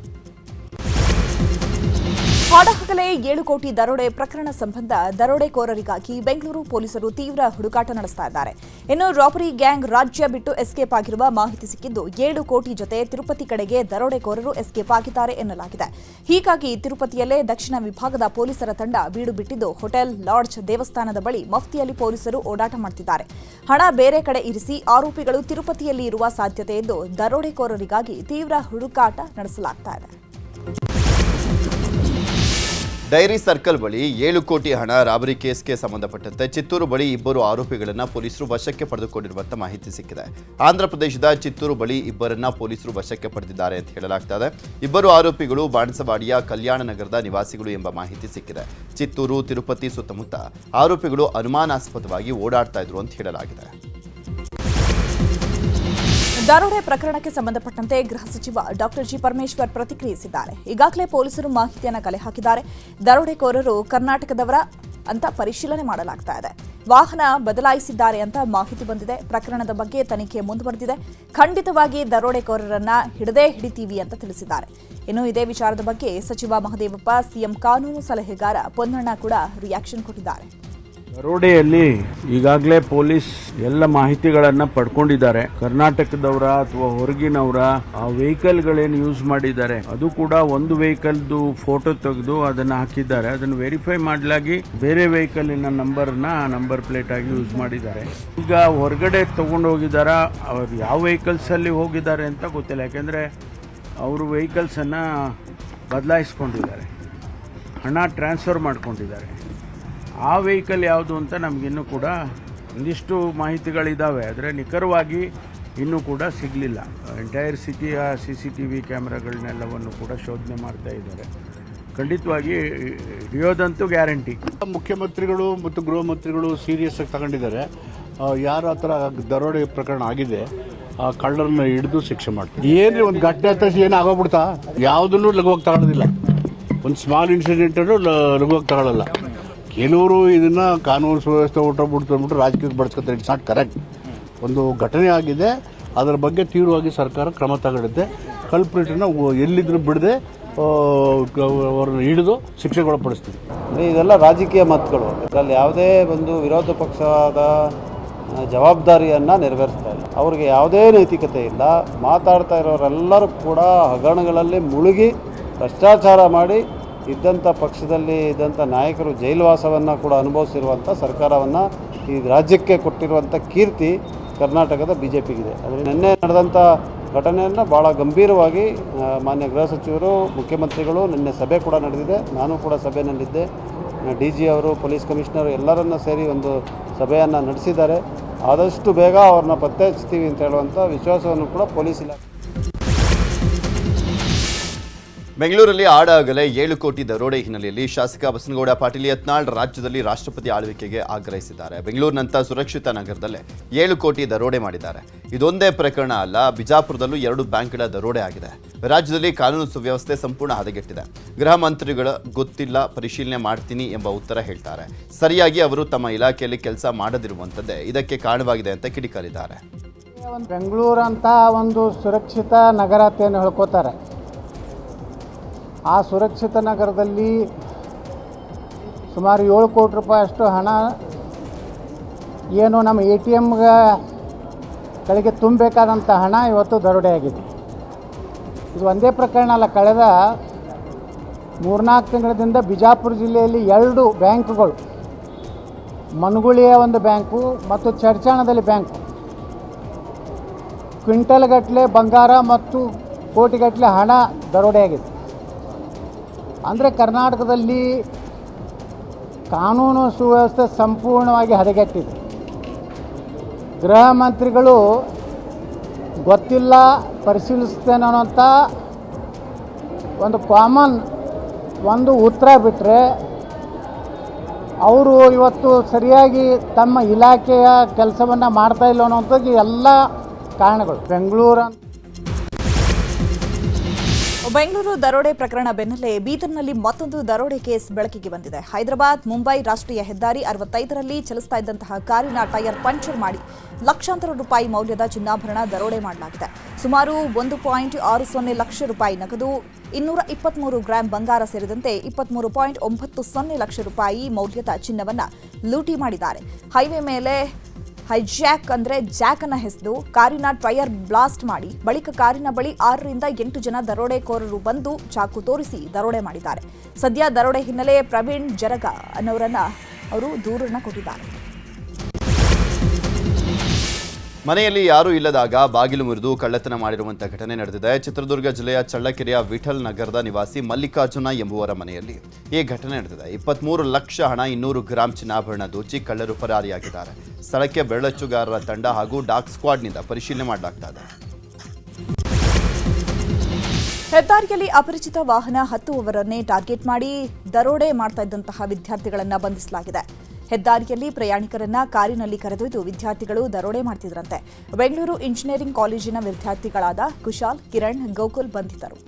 ಹಾಡಹಗಲೇ ಏಳು ಕೋಟಿ ದರೋಡೆ ಪ್ರಕರಣ ಸಂಬಂಧ ದರೋಡೆಕೋರರಿಗಾಗಿ ಬೆಂಗಳೂರು ಪೊಲೀಸರು ತೀವ್ರ ಹುಡುಕಾಟ ನಡೆಸ್ತಾ ಇದ್ದಾರೆ. ಇನ್ನು ರಾಬರಿ ಗ್ಯಾಂಗ್ ರಾಜ್ಯ ಬಿಟ್ಟು ಎಸ್ಕೇಪ್ ಆಗಿರುವ ಮಾಹಿತಿ ಸಿಕ್ಕಿದ್ದು ಏಳು ಕೋಟಿ ಜೊತೆ ತಿರುಪತಿ ಕಡೆಗೆ ದರೋಡೆಕೋರರು ಎಸ್ಕೇಪ್ ಆಗಿದ್ದಾರೆ ಎನ್ನಲಾಗಿದೆ. ಹೀಗಾಗಿ ತಿರುಪತಿಯಲ್ಲೇ ದಕ್ಷಿಣ ವಿಭಾಗದ ಪೊಲೀಸರ ತಂಡ ಬೀಡು ಬಿಟ್ಟಿದ್ದು ಹೋಟೆಲ್, ಲಾಡ್ಜ್, ದೇವಸ್ಥಾನದ ಬಳಿ ಮಫ್ತಿಯಲ್ಲಿ ಪೊಲೀಸರು ಓಡಾಟ ಮಾಡ್ತಿದ್ದಾರೆ. ಹಣ ಬೇರೆ ಕಡೆ ಇರಿಸಿ ಆರೋಪಿಗಳು ತಿರುಪತಿಯಲ್ಲಿ ಇರುವ ಸಾಧ್ಯತೆ ಎಂದು ದರೋಡೆಕೋರರಿಗಾಗಿ ತೀವ್ರ ಹುಡುಕಾಟ ನಡೆಸಲಾಗ್ತಾ ಇದೆ. ಡೈರಿ ಸರ್ಕಲ್ ಬಳಿ ಏಳು ಕೋಟಿ ಹಣ ರಾಬರಿ ಕೇಸ್ಗೆ ಸಂಬಂಧಪಟ್ಟಂತೆ ಚಿತ್ತೂರು ಬಳಿ ಇಬ್ಬರು ಆರೋಪಿಗಳನ್ನು ಪೊಲೀಸರು ವಶಕ್ಕೆ ಪಡೆದುಕೊಂಡಿರುವಂಥ ಮಾಹಿತಿ ಸಿಕ್ಕಿದೆ. ಆಂಧ್ರ ಪ್ರದೇಶದ ಚಿತ್ತೂರು ಬಳಿ ಇಬ್ಬರನ್ನ ಪೊಲೀಸರು ವಶಕ್ಕೆ ಪಡೆದಿದ್ದಾರೆ ಅಂತ ಹೇಳಲಾಗ್ತಾ ಇದೆ ಇಬ್ಬರು ಆರೋಪಿಗಳು ಬಾಣಸವಾಡಿಯ ಕಲ್ಯಾಣ ನಗರದ ನಿವಾಸಿಗಳು ಎಂಬ ಮಾಹಿತಿ ಸಿಕ್ಕಿದೆ. ಚಿತ್ತೂರು, ತಿರುಪತಿ ಸುತ್ತಮುತ್ತ ಆರೋಪಿಗಳು ಅನುಮಾನಾಸ್ಪದವಾಗಿ ಓಡಾಡ್ತಾ ಇದ್ರು ಅಂತ ಹೇಳಲಾಗಿದೆ. ದರೋಡೆ ಪ್ರಕರಣಕ್ಕೆ ಸಂಬಂಧಪಟ್ಟಂತೆ ಗೃಹ ಸಚಿವ ಡಾಕ್ಟರ್ ಜಿ ಪರಮೇಶ್ವರ್ ಪ್ರತಿಕ್ರಿಯಿಸಿದ್ದಾರೆ. ಈಗಾಗಲೇ ಪೊಲೀಸರು ಮಾಹಿತಿಯನ್ನು ಕಲೆ ಹಾಕಿದ್ದಾರೆ. ದರೋಡೆಕೋರರು ಕರ್ನಾಟಕದವರ ಅಂತ ಪರಿಶೀಲನೆ ಮಾಡಲಾಗ್ತಾ ಇದೆ. ವಾಹನ ಬದಲಾಯಿಸಿದ್ದಾರೆ ಅಂತ ಮಾಹಿತಿ ಬಂದಿದೆ. ಪ್ರಕರಣದ ಬಗ್ಗೆ ತನಿಖೆ ಮುಂದುವರೆದಿದೆ. ಖಂಡಿತವಾಗಿ ದರೋಡೆಕೋರರನ್ನ ಹಿಡದೇ ಹಿಡಿತೀವಿ ಅಂತ ತಿಳಿಸಿದ್ದಾರೆ. ಇನ್ನು ಇದೇ ವಿಚಾರದ ಬಗ್ಗೆ ಸಚಿವ ಮಹದೇವಪ್ಪ, ಸಿಎಂ ಕಾನೂನು ಸಲಹೆಗಾರ ಪೊನ್ನಣ್ಣ ಕೂಡ ರಿಯಾಕ್ಷನ್ ಕೊಟ್ಟಿದ್ದಾರೆ. ದರೋಡೆಯಲ್ಲಿ ಈಗಾಗಲೇ ಪೊಲೀಸ್ ಎಲ್ಲ ಮಾಹಿತಿಗಳನ್ನ ಪಡ್ಕೊಂಡಿದ್ದಾರೆ. ಕರ್ನಾಟಕದವರ ಅಥವಾ ಹೊರಗಿನವರ ಆ ವೆಹಿಕಲ್ಗಳೇನು ಯೂಸ್ ಮಾಡಿದ್ದಾರೆ. ಅದು ಕೂಡ ಒಂದು ವೆಹಿಕಲ್ದು ಫೋಟೋ ತೆಗೆದು ಅದನ್ನ ಹಾಕಿದ್ದಾರೆ. ಅದನ್ನು ವೆರಿಫೈ ಮಾಡಲಾಗಿ ಬೇರೆ ವೆಹಿಕಲಿನ ನಂಬರ್ನ ನಂಬರ್ ಪ್ಲೇಟ್ ಆಗಿ ಯೂಸ್ ಮಾಡಿದ್ದಾರೆ. ಈಗ ಹೊರಗಡೆ ತಗೊಂಡು ಹೋಗಿದಾರ ಅವ್ರು ಯಾವ ವೆಹಿಕಲ್ಸ್ ಅಲ್ಲಿ ಹೋಗಿದ್ದಾರೆ ಅಂತ ಗೊತ್ತಿಲ್ಲ. ಯಾಕೆಂದ್ರೆ ಅವರು ವೆಹಿಕಲ್ಸ್ ಅನ್ನ ಬದಲಾಯಿಸ್ಕೊಂಡಿದ್ದಾರೆ. ಹಣ ಟ್ರಾನ್ಸ್ಫರ್ ಮಾಡ್ಕೊಂಡಿದ್ದಾರೆ. ಆ ವೆಹಿಕಲ್ ಯಾವುದು ಅಂತ ನಮಗಿನ್ನೂ ಕೂಡ ಒಂದಿಷ್ಟು ಮಾಹಿತಿಗಳಿದ್ದಾವೆ ಆದರೆ ನಿಖರವಾಗಿ ಇನ್ನೂ ಕೂಡ ಸಿಗಲಿಲ್ಲ. ಎಂಟೈರ್ ಸಿಟಿಯ ಸಿ ಸಿ ಟಿ ವಿ ಕ್ಯಾಮ್ರಾಗಳನ್ನೆಲ್ಲವನ್ನು ಕೂಡ ಶೋಧನೆ ಮಾಡ್ತಾ ಇದ್ದಾರೆ. ಖಂಡಿತವಾಗಿ ಹಿಡಿಯೋದಂತೂ ಗ್ಯಾರಂಟಿ. ಮುಖ್ಯಮಂತ್ರಿಗಳು ಮತ್ತು ಗೃಹ ಮಂತ್ರಿಗಳು ಸೀರಿಯಸ್ ಆಗಿ ತಗೊಂಡಿದ್ದಾರೆ. ಆ, ಯಾರ ಹತ್ರ ದರೋಡೆ ಪ್ರಕರಣ ಆಗಿದೆ ಆ ಕಳ್ಳರನ್ನ ಹಿಡಿದು ಶಿಕ್ಷೆ ಮಾಡ್ತಾರೆ. ಏನ್ರಿ ಒಂದು ಘಟನೆ ಹತ್ರ ಏನು ಆಗೋಗ್ಬಿಡ್ತಾ? ಯಾವುದನ್ನು ಲಘುವಾಗಿ ತಗೊಳ್ಳೋದಿಲ್ಲ ಒಂದು ಸ್ಮಾಲ್ ಇನ್ಸಿಡೆಂಟನ್ನು ಲಘುವಾಗಿ ತಗೊಳ್ಳಲ್ಲ ಕೆಲವರು ಇದನ್ನ ಕಾನೂನು ಸುವ್ಯವಸ್ಥೆ ಬಿಡ್ತು ಅಂದ್ಬಿಟ್ಟು ರಾಜಕೀಯಕ್ಕೆ ಬಳಸ್ಕೊತಾರೆ ಇಟ್ಸ್ ನಾಟ್ ಕರೆಕ್ಟ್ ಒಂದು ಘಟನೆ ಆಗಿದೆ. ಅದರ ಬಗ್ಗೆ ತೀವ್ರವಾಗಿ ಸರ್ಕಾರ ಕ್ರಮ ತಗೊಳ್ಳುತ್ತೆ ಕಲ್ಪ್ರಿಟನ್ನ ಎಲ್ಲಿದ್ರು ಬಿಡದೆ ಅವ್ರನ್ನ ಹಿಡಿದು ಶಿಕ್ಷೆಗೊಳಪಡಿಸ್ತೀವಿ. ಅಂದರೆ ಇದೆಲ್ಲ ರಾಜಕೀಯ ಮಾತುಗಳು. ಇದರಲ್ಲಿ ಯಾವುದೇ ಒಂದು ವಿರೋಧ ಪಕ್ಷದ ಜವಾಬ್ದಾರಿಯನ್ನು ನೆರವೇರಿಸ್ತಾ ಇಲ್ಲ. ಅವ್ರಿಗೆ ಯಾವುದೇ ನೈತಿಕತೆ ಇಲ್ಲ. ಮಾತಾಡ್ತಾ ಇರೋರೆಲ್ಲರೂ ಕೂಡ ಹಗರಣಗಳಲ್ಲಿ ಮುಳುಗಿ ಭ್ರಷ್ಟಾಚಾರ ಮಾಡಿ ಇದ್ದಂಥ ಪಕ್ಷದಲ್ಲಿ ಇದ್ದಂಥ ನಾಯಕರು ಜೈಲುವಾಸವನ್ನು ಕೂಡ ಅನುಭವಿಸಿರುವಂಥ ಸರ್ಕಾರವನ್ನು ಈ ರಾಜ್ಯಕ್ಕೆ ಕೊಟ್ಟಿರುವಂಥ ಕೀರ್ತಿ ಕರ್ನಾಟಕದ ಬಿ ಜೆ ಪಿಗಿದೆ ಆದರೆ ನಿನ್ನೆ ನಡೆದಂಥ ಘಟನೆಯನ್ನು ಭಾಳ ಗಂಭೀರವಾಗಿ ಮಾನ್ಯ ಗೃಹ ಸಚಿವರು, ಮುಖ್ಯಮಂತ್ರಿಗಳು ನಿನ್ನೆ ಸಭೆ ಕೂಡ ನಡೆದಿದೆ. ನಾನು ಕೂಡ ಸಭೆಯಲ್ಲಿದ್ದೆ. ಡಿ ಜಿ ಅವರು, ಪೊಲೀಸ್ ಕಮಿಷನರ್ ಎಲ್ಲರನ್ನ ಸೇರಿ ಒಂದು ಸಭೆಯನ್ನು ನಡೆಸಿದ್ದಾರೆ. ಆದಷ್ಟು ಬೇಗ ಅವ್ರನ್ನ ಪತ್ತೆ ಹಚ್ತೀವಿ ಅಂತ ಹೇಳುವಂಥ ವಿಶ್ವಾಸವನ್ನು ಕೂಡ ಪೊಲೀಸ್ ಇಲಾಖೆ ಬೆಂಗಳೂರಲ್ಲಿ ಆಡಾಗಲೇ ಏಳು ಕೋಟಿ ದರೋಡೆ ಹಿನ್ನೆಲೆಯಲ್ಲಿ ಶಾಸಕ ಬಸನಗೌಡ ಪಾಟೀಲ್ ಯತ್ನಾಳ್ ರಾಜ್ಯದಲ್ಲಿ ರಾಷ್ಟ್ರಪತಿ ಆಳ್ವಿಕೆಗೆ ಆಗ್ರಹಿಸಿದ್ದಾರೆ. ಬೆಂಗಳೂರಿನಂಥ ಸುರಕ್ಷಿತ ನಗರದಲ್ಲೇ ಏಳು ಕೋಟಿ ದರೋಡೆ ಮಾಡಿದ್ದಾರೆ. ಇದೊಂದೇ ಪ್ರಕರಣ ಅಲ್ಲ, ಬಿಜಾಪುರದಲ್ಲೂ ಎರಡು ಬ್ಯಾಂಕ್ಗಳ ದರೋಡೆ ಆಗಿದೆ. ರಾಜ್ಯದಲ್ಲಿ ಕಾನೂನು ಸುವ್ಯವಸ್ಥೆ ಸಂಪೂರ್ಣ ಹದಗೆಟ್ಟಿದೆ. ಗೃಹ ಮಂತ್ರಿಗಳ ಗೊತ್ತಿಲ್ಲ, ಪರಿಶೀಲನೆ ಮಾಡ್ತೀನಿ ಎಂಬ ಉತ್ತರ ಹೇಳ್ತಾರೆ. ಸರಿಯಾಗಿ ಅವರು ತಮ್ಮ ಇಲಾಖೆಯಲ್ಲಿ ಕೆಲಸ ಮಾಡದಿರುವಂಥದ್ದೇ ಇದಕ್ಕೆ ಕಾರಣವಾಗಿದೆ ಅಂತ ಕಿಡಿಕಾರಿದ್ದಾರೆ. ಅಂತ ಒಂದು ಸುರಕ್ಷಿತ ನಗರತೆಯನ್ನು ಹೇಳ್ಕೋತಾರೆ. ಆ ಸುರಕ್ಷಿತ ನಗರದಲ್ಲಿ ಸುಮಾರು ಏಳು ಕೋಟಿ ರೂಪಾಯಿ ಅಷ್ಟು ಹಣ ಏನು ನಮ್ಮ ಎ ಟಿ ಎಮ್ಗೆ ಕಡೆಗೆ ತುಂಬಬೇಕಾದಂಥ ಹಣ ಇವತ್ತು ದರೋಡೆ ಆಗಿದೆ. ಇದು ಒಂದೇ ಪ್ರಕರಣ ಅಲ್ಲ, ಕಳೆದ ಮೂರ್ನಾಲ್ಕು ತಿಂಗಳಿಂದ ಬಿಜಾಪುರ ಜಿಲ್ಲೆಯಲ್ಲಿ ಎರಡು ಬ್ಯಾಂಕ್ಗಳು, ಮನಗುಳಿಯ ಒಂದು ಬ್ಯಾಂಕು ಮತ್ತು ಚರ್ಚಾಣದಲ್ಲಿ ಬ್ಯಾಂಕು ಕ್ವಿಂಟಲ್ಗಟ್ಟಲೆ ಬಂಗಾರ ಮತ್ತು ಕೋಟಿಗಟ್ಟಲೆ ಹಣ ದರೋಡೆಯಾಗಿದೆ ಅಂದರೆ ಕರ್ನಾಟಕದಲ್ಲಿ ಕಾನೂನು ಸುವ್ಯವಸ್ಥೆ ಸಂಪೂರ್ಣವಾಗಿ ಹದಗೆಟ್ಟಿದೆ. ಗೃಹ ಮಂತ್ರಿಗಳು ಗೊತ್ತಿಲ್ಲ ಪರಿಶೀಲಿಸ್ತೇನೆ ಅನ್ನೋಂಥ ಒಂದು ಕಾಮನ್ ಒಂದು ಉತ್ತರ ಬಿಟ್ಟರೆ ಅವರು ಇವತ್ತು ಸರಿಯಾಗಿ ತಮ್ಮ ಇಲಾಖೆಯ ಕೆಲಸವನ್ನು ಮಾಡ್ತಾ ಇಲ್ಲ ಅನ್ನೋಂಥದ್ದು ಎಲ್ಲ ಕಾರಣಗಳು. ಬೆಂಗಳೂರು ಬೆಂಗಳೂರು ದರೋಡೆ ಪ್ರಕರಣ ಬೆನ್ನಲ್ಲೇ ಬೀದರ್ನಲ್ಲಿ ಮತ್ತೊಂದು ದರೋಡೆ ಕೇಸ್ ಬೆಳಕಿಗೆ ಬಂದಿದೆ. ಹೈದರಾಬಾದ್, ಮುಂಬೈ ರಾಷ್ಟ್ರೀಯ ಹೆದ್ದಾರಿ ಅರವತ್ತೈದರಲ್ಲಿ ಚಲಿಸ್ತಾ ಇದ್ದಂತಹ ಕಾರಿನ ಟೈರ್ ಪಂಚರ್ ಮಾಡಿ ಲಕ್ಷಾಂತರ ರೂಪಾಯಿ ಮೌಲ್ಯದ ಚಿನ್ನಾಭರಣ ದರೋಡೆ ಮಾಡಲಾಗಿದೆ. ಸುಮಾರು ಒಂದು ಪಾಯಿಂಟ್ ಆರು ಸೊನ್ನೆ ಲಕ್ಷ ರೂಪಾಯಿ ನಗದು, ಇನ್ನೂರ ಇಪ್ಪತ್ಮೂರು ಗ್ರಾಂ ಬಂಗಾರ ಸೇರಿದಂತೆ ಇಪ್ಪತ್ಮೂರು ಪಾಯಿಂಟ್ ಒಂಬತ್ತು ಸೊನ್ನೆ ಲಕ್ಷ ರೂಪಾಯಿ ಮೌಲ್ಯದ ಚಿನ್ನವನ್ನು ಲೂಟಿ ಮಾಡಿದ್ದಾರೆ. ಹೈವೇ ಮೇಲೆ ಹೈಜ್ಯಾಕ್ ಅಂದ್ರೆ ಜಾಕ್ ಅನ್ನ ಹೆಸರು ಕಾರಿನ ಟೈರ್ ಬ್ಲಾಸ್ಟ್ ಮಾಡಿ ಬಳಿಕ ಕಾರಿನ ಬಳಿ ಆರರಿಂದ ಎಂಟು ಜನ ದರೋಡೆಕೋರರು ಬಂದು ಚಾಕು ತೋರಿಸಿ ದರೋಡೆ ಮಾಡಿದ್ದಾರೆ. ಸದ್ಯ ದರೋಡೆ ಹಿನ್ನೆಲೆ ಪ್ರವೀಣ್ ಜರಗ ಅನ್ನೋರನ್ನ ಅವರು ದೂರನ್ನ ಕೊಟ್ಟಿದ್ದಾರೆ. ಮನೆಯಲ್ಲಿ ಯಾರೂ ಇಲ್ಲದಾಗ ಬಾಗಿಲು ಮುರಿದು ಕಳ್ಳತನ ಮಾಡಿರುವಂಥ ಘಟನೆ ನಡೆದಿದೆ. ಚಿತ್ರದುರ್ಗ ಜಿಲ್ಲೆಯ ಚಳ್ಳಕೆರೆಯ ವಿಠಲ್ ನಗರದ ನಿವಾಸಿ ಮಲ್ಲಿಕಾರ್ಜುನ ಎಂಬುವರ ಮನೆಯಲ್ಲಿ ಈ ಘಟನೆ ನಡೆದಿದೆ. ಇಪ್ಪತ್ಮೂರು ಲಕ್ಷ ಹಣ, ಇನ್ನೂರು ಗ್ರಾಂ ಚಿನ್ನಾಭರಣ ದೋಚಿ ಕಳ್ಳರು ಪರಾರಿಯಾಗಿದ್ದಾರೆ. ಸ್ಥಳಕ್ಕೆ ಬೆರಳಚ್ಚುಗಾರರ ತಂಡ ಹಾಗೂ ಡಾಕ್ ಸ್ಕ್ವಾಡ್ನಿಂದ ಪರಿಶೀಲನೆ ಮಾಡಲಾಗ್ತಾ ಇದೆ ಹೆದ್ದಾರಿಯಲ್ಲಿ ಅಪರಿಚಿತ ವಾಹನ ಹತ್ತುವವರನ್ನೇ ಟಾರ್ಗೆಟ್ ಮಾಡಿ ದರೋಡೆ ಮಾಡ್ತಾ ಇದ್ದಂತಹ ವಿದ್ಯಾರ್ಥಿಗಳನ್ನು ಬಂಧಿಸಲಾಗಿದೆ. ಹೆದ್ದಾರಿಯಲ್ಲಿ ಪ್ರಯಾಣಿಕರನ್ನ ಕಾರಿನಲ್ಲಿ ಕರೆದೊಯ್ದು ವಿದ್ಯಾರ್ಥಿಗಳು ದರೋಡೆ ಮಾಡ್ತಿದ್ರಂತೆ. ಬೆಂಗಳೂರು ಇಂಜಿನಿಯರಿಂಗ್ ಕಾಲೇಜಿನ ವಿದ್ಯಾರ್ಥಿಗಳಾದ ಕುಶಾಲ್, ಕಿರಣ್, ಗೋಕುಲ್ ಬಂಧಿತರು.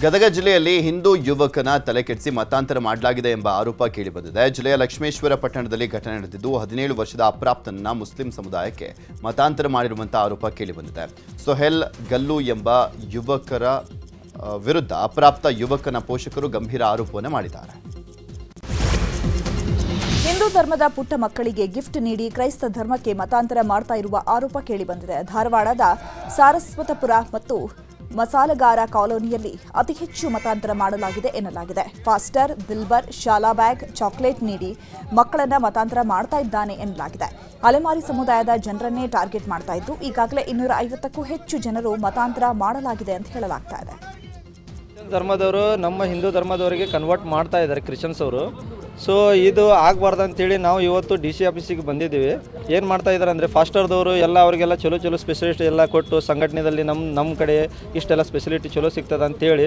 ಗದಗ ಜಿಲ್ಲೆಯಲ್ಲಿ ಹಿಂದೂ ಯುವಕನ ತಲೆ ಕೆಡಿಸಿ ಮತಾಂತರ ಮಾಡಲಾಗಿದೆ ಎಂಬ ಆರೋಪ ಕೇಳಿಬಂದಿದೆ. ಜಿಲ್ಲೆಯ ಲಕ್ಷ್ಮೇಶ್ವರ ಪಟ್ಟಣದಲ್ಲಿ ಘಟನೆ ನಡೆದಿದ್ದು, ಹದಿನೇಳು ವರ್ಷದ ಅಪ್ರಾಪ್ತನನ್ನ ಮುಸ್ಲಿಂ ಸಮುದಾಯಕ್ಕೆ ಮತಾಂತರ ಮಾಡಿರುವಂತಹ ಆರೋಪ ಕೇಳಿಬಂದಿದೆ. ಸೊಹೆಲ್ ಗಲ್ಲು ಎಂಬ ಯುವಕರ ವಿರುದ್ಧ ಅಪ್ರಾಪ್ತ ಯುವಕನ ಪೋಷಕರು ಗಂಭೀರ ಆರೋಪವನ್ನು ಮಾಡಿದ್ದಾರೆ. ಹಿಂದೂ ಧರ್ಮದ ಪುಟ್ಟ ಮಕ್ಕಳಿಗೆ ಗಿಫ್ಟ್ ನೀಡಿ ಕ್ರೈಸ್ತ ಧರ್ಮಕ್ಕೆ ಮತಾಂತರ ಮಾಡ್ತಾ ಇರುವ ಆರೋಪ ಕೇಳಿಬಂದಿದೆ. ಧಾರವಾಡದ ಸಾರಸ್ವತಪುರ ಮತ್ತು ಮಸಾಲಗಾರ ಕಾಲೋನಿಯಲ್ಲಿ ಅತಿ ಹೆಚ್ಚು ಮತಾಂತರ ಮಾಡಲಾಗಿದೆ ಎನ್ನಲಾಗಿದೆ. ಫಾಸ್ಟರ್ ದಿಲ್ಬರ್ ಶಾಲಾ ಬ್ಯಾಗ್, ಚಾಕ್ಲೇಟ್ ನೀಡಿ ಮಕ್ಕಳನ್ನ ಮತಾಂತರ ಮಾಡ್ತಾ ಇದ್ದಾನೆ ಎನ್ನಲಾಗಿದೆ. ಅಲೆಮಾರಿ ಸಮುದಾಯದ ಜನರನ್ನೇ ಟಾರ್ಗೆಟ್ ಮಾಡ್ತಾ ಇದ್ದು, ಈಗಾಗಲೇ ಇನ್ನೂರ ಐವತ್ತಕ್ಕೂ ಹೆಚ್ಚು ಜನರು ಮತಾಂತರ ಮಾಡಲಾಗಿದೆ ಅಂತ ಹೇಳಲಾಗ್ತಾ ಇದೆ. ಧರ್ಮದವರು ನಮ್ಮ ಹಿಂದೂ ಧರ್ಮದವರಿಗೆ ಕನ್ವರ್ಟ್ ಮಾಡ್ತಾ ಇದ್ದಾರೆ ಕ್ರಿಶ್ಚಿಯನ್ಸ್ ಅವರು. ಸೊ ಇದು ಆಗಬಾರ್ದು ಅಂತೇಳಿ ನಾವು ಇವತ್ತು ಡಿ ಸಿ ಆಫೀಸಿಗೆ ಬಂದಿದ್ದೀವಿ. ಏನು ಮಾಡ್ತಾ ಇದ್ದಾರೆ ಅಂದರೆ ಫಾಸ್ಟರ್ದವರು ಎಲ್ಲ ಅವರಿಗೆಲ್ಲ ಚಲೋ ಚಲೋ ಸ್ಪೆಷಲಿಸ್ಟ್ ಎಲ್ಲ ಕೊಟ್ಟು ಸಂಘಟನೆಯಲ್ಲಿ ನಮ್ಮ ನಮ್ಮ ಕಡೆ ಇಷ್ಟೆಲ್ಲ ಸ್ಪೆಷಲಿಟಿ ಚಲೋ ಸಿಗ್ತದೆ ಅಂತೇಳಿ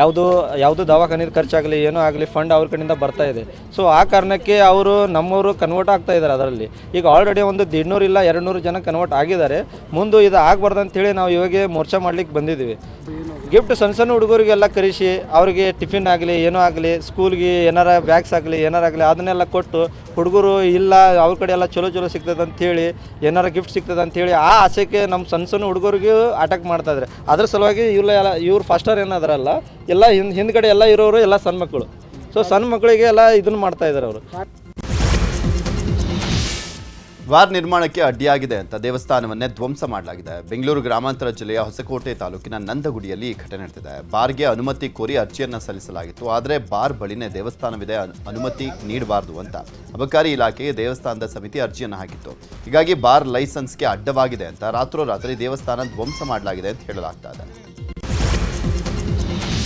ಯಾವುದು ಯಾವುದು ದವಾಖಾನೆದು ಖರ್ಚಾಗಲಿ, ಏನೋ ಆಗಲಿ ಫಂಡ್ ಅವ್ರ ಕಡೆಯಿಂದ ಬರ್ತಾ ಇದೆ. ಸೊ ಆ ಕಾರಣಕ್ಕೆ ಅವರು ನಮ್ಮವರು ಕನ್ವರ್ಟ್ ಆಗ್ತಾ ಇದ್ದಾರೆ ಅದರಲ್ಲಿ. ಈಗ ಆಲ್ರೆಡಿ ಒಂದು ದೇಡ್ನೂರು ಇಲ್ಲ ಎರಡು ನೂರು ಜನ ಕನ್ವರ್ಟ್ ಆಗಿದ್ದಾರೆ. ಮುಂದೆ ಇದು ಆಗಬಾರ್ದು ಅಂತೇಳಿ ನಾವು ಇವಾಗ ಮೋರ್ಚಾ ಮಾಡ್ಲಿಕ್ಕೆ ಬಂದಿದ್ದೀವಿ. ಗಿಫ್ಟ್ ಸಣ್ಣ ಸಣ್ಣ ಹುಡುಗರಿಗೆಲ್ಲ ಕರೆಸಿ, ಅವರಿಗೆ ಟಿಫಿನ್ ಆಗಲಿ, ಏನೋ ಆಗಲಿ, ಸ್ಕೂಲ್ಗೆ ಏನಾರ ಬ್ಯಾಗ್ಸ್ ಆಗಲಿ ಏನಾರಾಗಲಿ ಅದನ್ನೆಲ್ಲ ಕೊಟ್ಟು ಹುಡುಗರು ಇಲ್ಲ, ಅವ್ರ ಕಡೆ ಎಲ್ಲ ಚಲೋ ಚಲೋ ಸಿಗ್ತದೆ ಅಂತೇಳಿ ಏನಾರ ಗಿಫ್ಟ್ ಸಿಗ್ತದೆ ಅಂತೇಳಿ ಆ ಆಸೆಗೆ ನಮ್ಮ ಸಣ್ಣ ಸಣ್ಣ ಹುಡುಗರಿಗೂ ಅಟ್ಯಾಕ್ ಮಾಡ್ತಾ ಇದ್ದಾರೆ ಅದ್ರ ಸಲುವಾಗಿ ಇವ್ರ ಎಲ್ಲ, ಇವ್ರು ಫಸ್ಟರ್ ಏನಾದ್ರಲ್ಲ, ಎಲ್ಲ ಹಿಂದ್, ಹಿಂದ್ಗಡೆ ಎಲ್ಲ ಇರೋರು ಎಲ್ಲ ಸಣ್ಣ ಮಕ್ಕಳು. ಸೊ ಸಣ್ಣ ಮಕ್ಕಳಿಗೆ ಎಲ್ಲ ಇದನ್ನು ಮಾಡ್ತಾ ಇದ್ದಾರೆ ಅವರು. ವಾರ್ ನಿರ್ಮಾಣಕ್ಕೆ ಅಡ್ಡಿಯಾಗಿದೆ ಅಂತ ದೇವಸ್ಥಾನವನ್ನೇ ಧ್ವಂಸ ಮಾಡಲಾಗಿದೆ. ಬೆಂಗಳೂರು ಗ್ರಾಮಾಂತರ ಜಿಲ್ಲೆಯ ಹೊಸಕೋಟೆ ತಾಲೂಕಿನ ನಂದಗುಡಿಯಲ್ಲಿ ಈ ಘಟನೆ ನಡೆದಿದೆ. ಬಾರ್ಗೆ ಅನುಮತಿ ಕೋರಿ ಅರ್ಜಿಯನ್ನು ಸಲ್ಲಿಸಲಾಗಿತ್ತು. ಆದರೆ ಬಾರ್ ಬಳಿನೇ ದೇವಸ್ಥಾನವಿದೆ ಅನುಮತಿ ನೀಡಬಾರದು ಅಂತ ಅಬಕಾರಿ ಇಲಾಖೆಗೆ ದೇವಸ್ಥಾನದ ಸಮಿತಿ ಅರ್ಜಿಯನ್ನು ಹಾಕಿತ್ತು. ಹೀಗಾಗಿ ಬಾರ್ ಲೈಸೆನ್ಸ್ಗೆ ಅಡ್ಡವಾಗಿದೆ ಅಂತ ರಾತ್ರೋರಾತ್ರಿ ದೇವಸ್ಥಾನ ಧ್ವಂಸ ಮಾಡಲಾಗಿದೆ ಅಂತ ಹೇಳಲಾಗ್ತಾ ಇದೆ.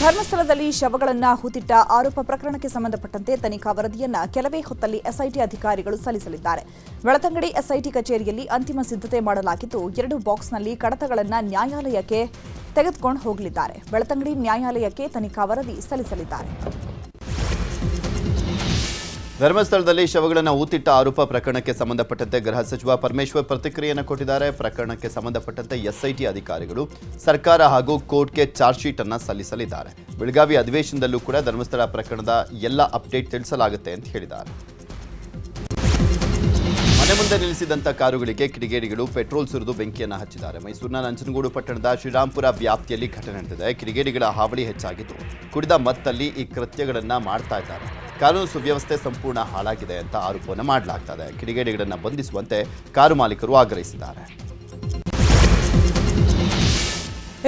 ಧರ್ಮಸ್ಥಳದಲ್ಲಿ ಶವಗಳನ್ನು ಹೂತಿಟ್ಟ ಆರೋಪ ಪ್ರಕರಣಕ್ಕೆ ಸಂಬಂಧಪಟ್ಟಂತೆ ತನಿಖಾ ವರದಿಯನ್ನು ಕೆಲವೇ ಹೊತ್ತಲ್ಲಿ ಎಸ್ಐಟಿ ಅಧಿಕಾರಿಗಳು ಸಲ್ಲಿಸಲಿದ್ದಾರೆ. ಬೆಳತಂಗಡಿ ಎಸ್ಐಟಿ ಕಚೇರಿಯಲ್ಲಿ ಅಂತಿಮ ಸಿದ್ಧತೆ ಮಾಡಲಾಗಿದ್ದು, ಎರಡು ಬಾಕ್ಸ್ನಲ್ಲಿ ಕಡತಗಳನ್ನು ನ್ಯಾಯಾಲಯಕ್ಕೆ ತೆಗೆದುಕೊಂಡು ಹೋಗಲಿದ್ದಾರೆ. ಬೆಳತಂಗಡಿ ನ್ಯಾಯಾಲಯಕ್ಕೆ ತನಿಖಾ ವರದಿ ಸಲ್ಲಿಸಲಿದ್ದಾರೆ. ಧರ್ಮಸ್ಥಳದಲ್ಲಿ ಶವಗಳನ್ನು ಊತಿಟ್ಟ ಆರೋಪ ಪ್ರಕರಣಕ್ಕೆ ಸಂಬಂಧಪಟ್ಟಂತೆ ಗೃಹ ಸಚಿವ ಪರಮೇಶ್ವರ್ ಪ್ರತಿಕ್ರಿಯೆಯನ್ನು ಕೊಟ್ಟಿದ್ದಾರೆ. ಪ್ರಕರಣಕ್ಕೆ ಸಂಬಂಧಪಟ್ಟಂತೆ ಎಸ್ಐಟಿ ಅಧಿಕಾರಿಗಳು, ಸರ್ಕಾರ ಹಾಗೂ ಕೋರ್ಟ್ಗೆ ಚಾರ್ಜ್ ಶೀಟ್ ಅನ್ನು ಸಲ್ಲಿಸಲಿದ್ದಾರೆ. ಬೆಳಗಾವಿ ಅಧಿವೇಶನದಲ್ಲೂ ಕೂಡ ಧರ್ಮಸ್ಥಳ ಪ್ರಕರಣದ ಎಲ್ಲ ಅಪ್ಡೇಟ್ ತಿಳಿಸಲಾಗುತ್ತೆ ಅಂತ ಹೇಳಿದ್ದಾರೆ. ಮನೆ ಮುಂದೆ ನಿಲ್ಲಿಸಿದಂಥ ಕಾರುಗಳಿಗೆ ಕಿಡಿಗೇಡಿಗಳು ಪೆಟ್ರೋಲ್ ಸುರಿದು ಬೆಂಕಿಯನ್ನು ಹಚ್ಚಿದ್ದಾರೆ. ಮೈಸೂರಿನ ನಂಜನಗೂಡು ಪಟ್ಟಣದ ಶ್ರೀರಾಂಪುರ ವ್ಯಾಪ್ತಿಯಲ್ಲಿ ಘಟನೆ ನಡೆದಿದೆ. ಕಿಡಿಗೇಡಿಗಳ ಹಾವಳಿ ಹೆಚ್ಚಾಗಿದ್ದು ಕುಡಿದ ಮತ್ತಲ್ಲಿ ಈ ಕೃತ್ಯಗಳನ್ನು ಮಾಡ್ತಾ ಇದ್ದಾರೆ. ಕಾನೂನು ಸುವ್ಯವಸ್ಥೆ ಸಂಪೂರ್ಣ ಹಾಳಾಗಿದೆ ಅಂತ ಆರೋಪವನ್ನು ಮಾಡಲಾಗ್ತದೆ. ಕಿಡಿಗೇಡಿಗಳನ್ನು ಬಂಧಿಸುವಂತೆ ಕಾರು ಮಾಲೀಕರು ಆಗ್ರಹಿಸಿದ್ದಾರೆ.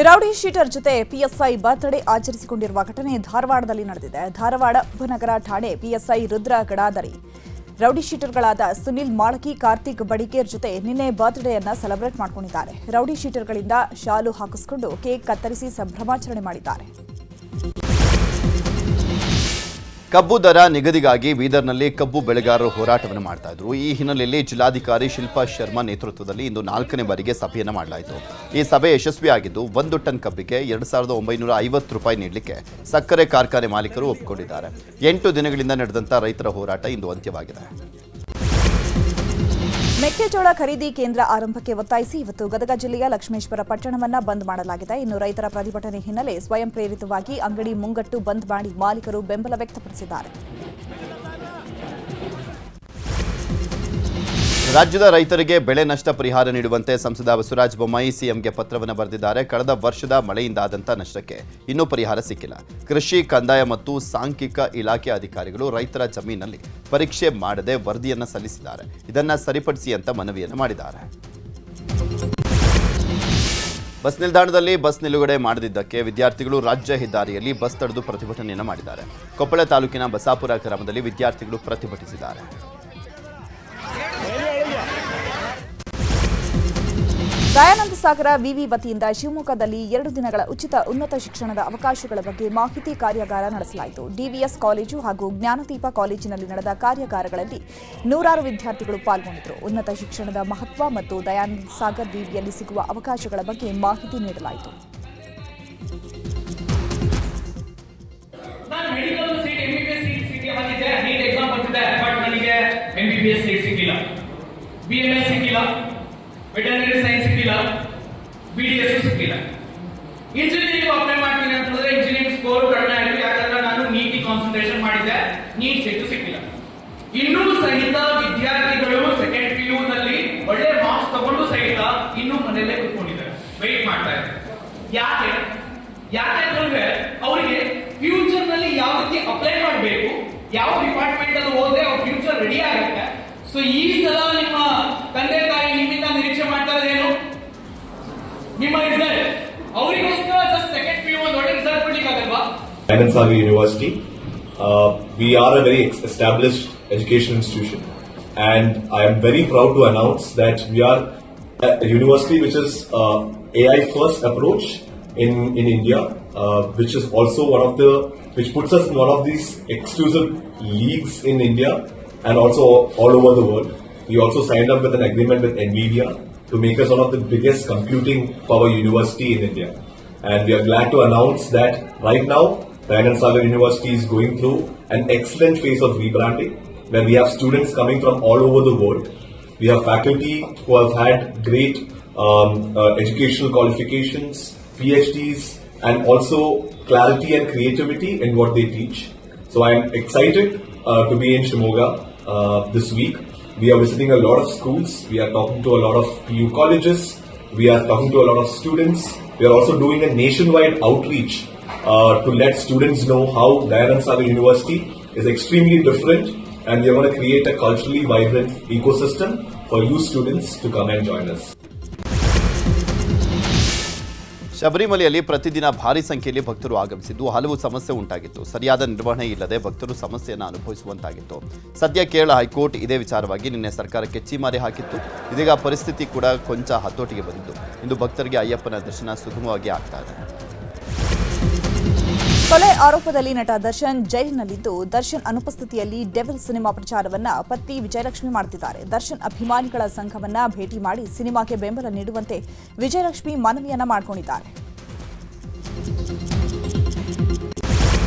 ರೌಡಿ ಶೀಟರ್ ಜೊತೆ ಪಿಎಸ್ಐ ಬರ್ತ್ಡೇ ಆಚರಿಸಿಕೊಂಡಿರುವ ಘಟನೆ ಧಾರವಾಡದಲ್ಲಿ ನಡೆದಿದೆ. ಧಾರವಾಡ ಉಪನಗರ ಠಾಣೆ ಪಿಎಸ್ಐ ರುದ್ರ ಗಡಾದರಿ ರೌಡಿ ಶೀಟರ್ಗಳಾದ ಸುನಿಲ್ ಮಾಳಕಿ ಕಾರ್ತಿಕ್ ಬಡಿಕೇರ್ ಜೊತೆ ನಿನ್ನೆ ಬರ್ತ್ಡೇಯನ್ನ ಸೆಲೆಬ್ರೇಟ್ ಮಾಡಿಕೊಂಡಿದ್ದಾರೆ. ರೌಡಿ ಶೀಟರ್ಗಳಿಂದ ಶಾಲು ಹಾಕಿಸಿಕೊಂಡು ಕೇಕ್ ಕತ್ತರಿಸಿ ಸಂಭ್ರಮಾಚರಣೆ ಮಾಡಿದ್ದಾರೆ. ಕಬ್ಬು ದರ ನಿಗದಿಗಾಗಿ ಬೀದರ್ನಲ್ಲಿ ಕಬ್ಬು ಬೆಳೆಗಾರರು ಹೋರಾಟವನ್ನು ಮಾಡ್ತಾ ಇದ್ರು. ಈ ಹಿನ್ನೆಲೆಯಲ್ಲಿ ಜಿಲ್ಲಾಧಿಕಾರಿ ಶಿಲ್ಪಾ ಶರ್ಮಾ ನೇತೃತ್ವದಲ್ಲಿ ಇಂದು ನಾಲ್ಕನೇ ಬಾರಿಗೆ ಸಭೆಯನ್ನು ಮಾಡಲಾಯಿತು. ಈ ಸಭೆ ಯಶಸ್ವಿಯಾಗಿದ್ದು, ಒಂದು ಟನ್ ಕಬ್ಬಿಗೆ ಎರಡು ಸಾವಿರದ ಒಂಬೈನೂರ ಐವತ್ತು ರೂಪಾಯಿ ನೀಡಲಿಕ್ಕೆ ಸಕ್ಕರೆ ಕಾರ್ಖಾನೆ ಮಾಲೀಕರು ಒಪ್ಪಿಕೊಂಡಿದ್ದಾರೆ. ಎಂಟು ದಿನಗಳಿಂದ ನಡೆದಂಥ ರೈತರ ಹೋರಾಟ ಇಂದು ಅಂತ್ಯವಾಗಿದೆ. ಮೆಕ್ಕೆಜೋಳ ಖರೀದಿ ಕೇಂದ್ರ ಆರಂಭಕ್ಕೆ ಒತ್ತಾಯಿಸಿ ಇವತ್ತು ಗದಗ ಜಿಲ್ಲೆಯ ಲಕ್ಷ್ಮೇಶ್ವರ ಪಟ್ಟಣವನ್ನ ಬಂದ್ ಮಾಡಲಾಗಿದೆ. ಇನ್ನು ರೈತರ ಪ್ರತಿಭಟನೆ ಹಿನ್ನೆಲೆ ಸ್ವಯಂ ಪ್ರೇರಿತವಾಗಿ ಅಂಗಡಿ ಮುಂಗಟ್ಟು ಬಂದ್ ಮಾಡಿ ಮಾಲೀಕರು ಬೆಂಬಲ ವ್ಯಕ್ತಪಡಿಸಿದ್ದಾರೆ. ರಾಜ್ಯದ ರೈತರಿಗೆ ಬೆಳೆ ನಷ್ಟ ಪರಿಹಾರ ನೀಡುವಂತೆ ಸಂಸದ ಬಸವರಾಜ ಬೊಮ್ಮಾಯಿ ಸಿಎಂಗೆ ಪತ್ರವನ್ನು ಬರೆದಿದ್ದಾರೆ. ಕಳೆದ ವರ್ಷದ ಮಳೆಯಿಂದಾದಂಥ ನಷ್ಟಕ್ಕೆ ಇನ್ನೂ ಪರಿಹಾರ ಸಿಕ್ಕಿಲ್ಲ. ಕೃಷಿ, ಕಂದಾಯ ಮತ್ತು ಸಾಂಖ್ಯಿಕ ಇಲಾಖೆ ಅಧಿಕಾರಿಗಳು ರೈತರ ಜಮೀನಲ್ಲಿ ಪರೀಕ್ಷೆ ಮಾಡದೆ ವರದಿಯನ್ನು ಸಲ್ಲಿಸಿದ್ದಾರೆ. ಇದನ್ನು ಸರಿಪಡಿಸಿ ಅಂತ ಮನವಿಯನ್ನು ಮಾಡಿದ್ದಾರೆ. ಬಸ್ ನಿಲ್ದಾಣದಲ್ಲಿ ಬಸ್ ನಿಲುಗಡೆ ಮಾಡದಿದ್ದಕ್ಕೆ ವಿದ್ಯಾರ್ಥಿಗಳು ರಾಜ್ಯ ಹೆದ್ದಾರಿಯಲ್ಲಿ ಬಸ್ ತಡೆದು ಪ್ರತಿಭಟನೆಯನ್ನು ಮಾಡಿದ್ದಾರೆ. ಕೊಪ್ಪಳ ತಾಲೂಕಿನ ಬಸಾಪುರ ಗ್ರಾಮದಲ್ಲಿ ವಿದ್ಯಾರ್ಥಿಗಳು ಪ್ರತಿಭಟಿಸಿದ್ದಾರೆ. ದಯಾನಂದ ಸಾಗರ ವಿವಿ ವತಿಯಿಂದ ಶಿವಮೊಗ್ಗದಲ್ಲಿ ಎರಡು ದಿನಗಳ ಉಚಿತ ಉನ್ನತ ಶಿಕ್ಷಣದ ಅವಕಾಶಗಳ ಬಗ್ಗೆ ಮಾಹಿತಿ ಕಾರ್ಯಾಗಾರ ನಡೆಸಲಾಯಿತು. ಡಿವಿಎಸ್ ಕಾಲೇಜು ಹಾಗೂ ಜ್ಞಾನದೀಪ ಕಾಲೇಜಿನಲ್ಲಿ ನಡೆದ ಕಾರ್ಯಾಗಾರಗಳಲ್ಲಿ ನೂರಾರು ವಿದ್ಯಾರ್ಥಿಗಳು ಪಾಲ್ಗೊಂಡಿದ್ದರು. ಉನ್ನತ ಶಿಕ್ಷಣದ ಮಹತ್ವ ಮತ್ತು ದಯಾನಂದ ಸಾಗರ್ ವಿವಿಯಲ್ಲಿ ಸಿಗುವ ಅವಕಾಶಗಳ ಬಗ್ಗೆ ಮಾಹಿತಿ ನೀಡಲಾಯಿತು. ಬಿ ಎಂ ಎಸ್ ಸಿಕ್ಕಿಲ್ಲ. ವೆಟರ್ನರಿ ಸೈನ್ಸ್ ಸಿಕ್ಕಿಲ್ಲ ಬಿಡಿಎಸ್ ಸಿಕ್ಕಿಲ್ಲ. ಇಂಜಿನಿಯರಿಂಗ್ ಅಪ್ಲೈ ಮಾಡ್ತೀನಿ ಅಂತ ಹೇಳಿದ್ರೆ ಇಂಜಿನಿಯರಿಂಗ್ ಸ್ಕೋರ್ ಕಡಿಮೆ ಆಯಿತು, ಯಾಕಂದ್ರೆ ನಾನು ನೀಟಿ ಕಾನ್ಸಂಟ್ರೇಷನ್ ಮಾಡಿದ್ದೆ, ನೀಟ್ ಸೀಟು ಸಿಕ್ಕಿಲ್ಲ. ಇನ್ನೂ ಸಹಿತ ವಿದ್ಯಾರ್ಥಿಗಳು ಸೆಕೆಂಡ್ ಪಿ ಯು ನಲ್ಲಿ ಒಳ್ಳೆ ಮಾರ್ಕ್ಸ್ ತಗೊಂಡು ಸಹಿತ ಇನ್ನೂ ಮನೆಯಲ್ಲೇ ಕುತ್ಕೊಂಡಿದ್ದಾರೆ. ವೆಯ್ಟ್ ಮಾಡ್ತಾ ಇದ್ದಾರೆ ಯಾಕೆ? ಯಾಕೆ ಅಂತಂದ್ರೆ ಅವರಿಗೆ ಫ್ಯೂಚರ್ನಲ್ಲಿ ಯಾವ ರೀತಿ ಅಪ್ಲೈ ಮಾಡಬೇಕು, ಯಾವ ಡಿಪಾರ್ಟ್ಮೆಂಟ್ ಅಲ್ಲಿ ಹೋದ್ರೆ ಅವ್ರ ಫ್ಯೂಚರ್ ರೆಡಿ ಆಗುತ್ತೆ? ಸೊ ಈ Anand University. Uh, we are a very established education institution, and I am very proud to announce that we are a university which is uh, AI first approach in in India, uh, which is also one of the which puts us in one of these exclusive leagues in India and also all over the world. We also signed up with an agreement with Nvidia to make us one of the biggest computing power university in India. And we are glad to announce that right now, Dayanand Sagar University is going through an excellent phase of rebranding where we have students coming from all over the world. We have faculty who have had great um, uh, educational qualifications, PhDs, and also clarity and creativity in what they teach. So I'm excited uh, to be in Shimoga uh, this week. We are visiting a lot of schools. We are talking to a lot of PU colleges. We are talking to a lot of students. We are also doing a nationwide outreach to let students know how Dayanand University is extremely different and we are going to create a culturally vibrant ecosystem for you students to come and join us. ಶಬರಿಮಲೆಯಲ್ಲಿ ಪ್ರತಿದಿನ ಭಾರಿ ಸಂಖ್ಯೆಯಲ್ಲಿ ಭಕ್ತರು ಆಗಮಿಸಿದ್ದು ಹಲವು ಸಮಸ್ಯೆ ಉಂಟಾಗಿತ್ತು. ಸರಿಯಾದ ನಿರ್ವಹಣೆ ಇಲ್ಲದೆ ಭಕ್ತರು ಸಮಸ್ಯೆಯನ್ನು ಅನುಭವಿಸುವಂತಾಗಿತ್ತು. ಸದ್ಯ ಕೇರಳ ಹೈಕೋರ್ಟ್ ಇದೇ ವಿಚಾರವಾಗಿ ನಿನ್ನೆ ಸರ್ಕಾರಕ್ಕೆ ಚೀಮಾರಿ ಹಾಕಿತ್ತು. ಇದೀಗ ಪರಿಸ್ಥಿತಿ ಕೂಡ ಕೊಂಚ ಹತೋಟಿಗೆ ಬಂದಿತ್ತು ಇಂದು ಭಕ್ತರಿಗೆ ಅಯ್ಯಪ್ಪನ ದರ್ಶನ ಸುಗಮವಾಗಿ ಆಗ್ತಾ ಇದೆ. ಕೊಲೆ ಆರೋಪದಲ್ಲಿ ನಟ ದರ್ಶನ್ ಜೈಲಿನಲ್ಲಿದ್ದು, ದರ್ಶನ್ ಅನುಪಸ್ಥಿತಿಯಲ್ಲಿ ಡೆವಿಲ್ ಸಿನಿಮಾ ಪ್ರಚಾರವನ್ನ ಪತ್ನಿ ವಿಜಯಲಕ್ಷ್ಮಿ ಮಾಡುತ್ತಿದ್ದಾರೆ. ದರ್ಶನ್ ಅಭಿಮಾನಿಗಳ ಸಂಘವನ್ನ ಭೇಟಿ ಮಾಡಿ ಸಿನಿಮಾಕ್ಕೆ ಬೆಂಬಲ ನೀಡುವಂತೆ ವಿಜಯಲಕ್ಷ್ಮಿ ಮನವಿಯನ್ನ ಮಾಡಿಕೊಂಡಿದ್ದಾರೆ.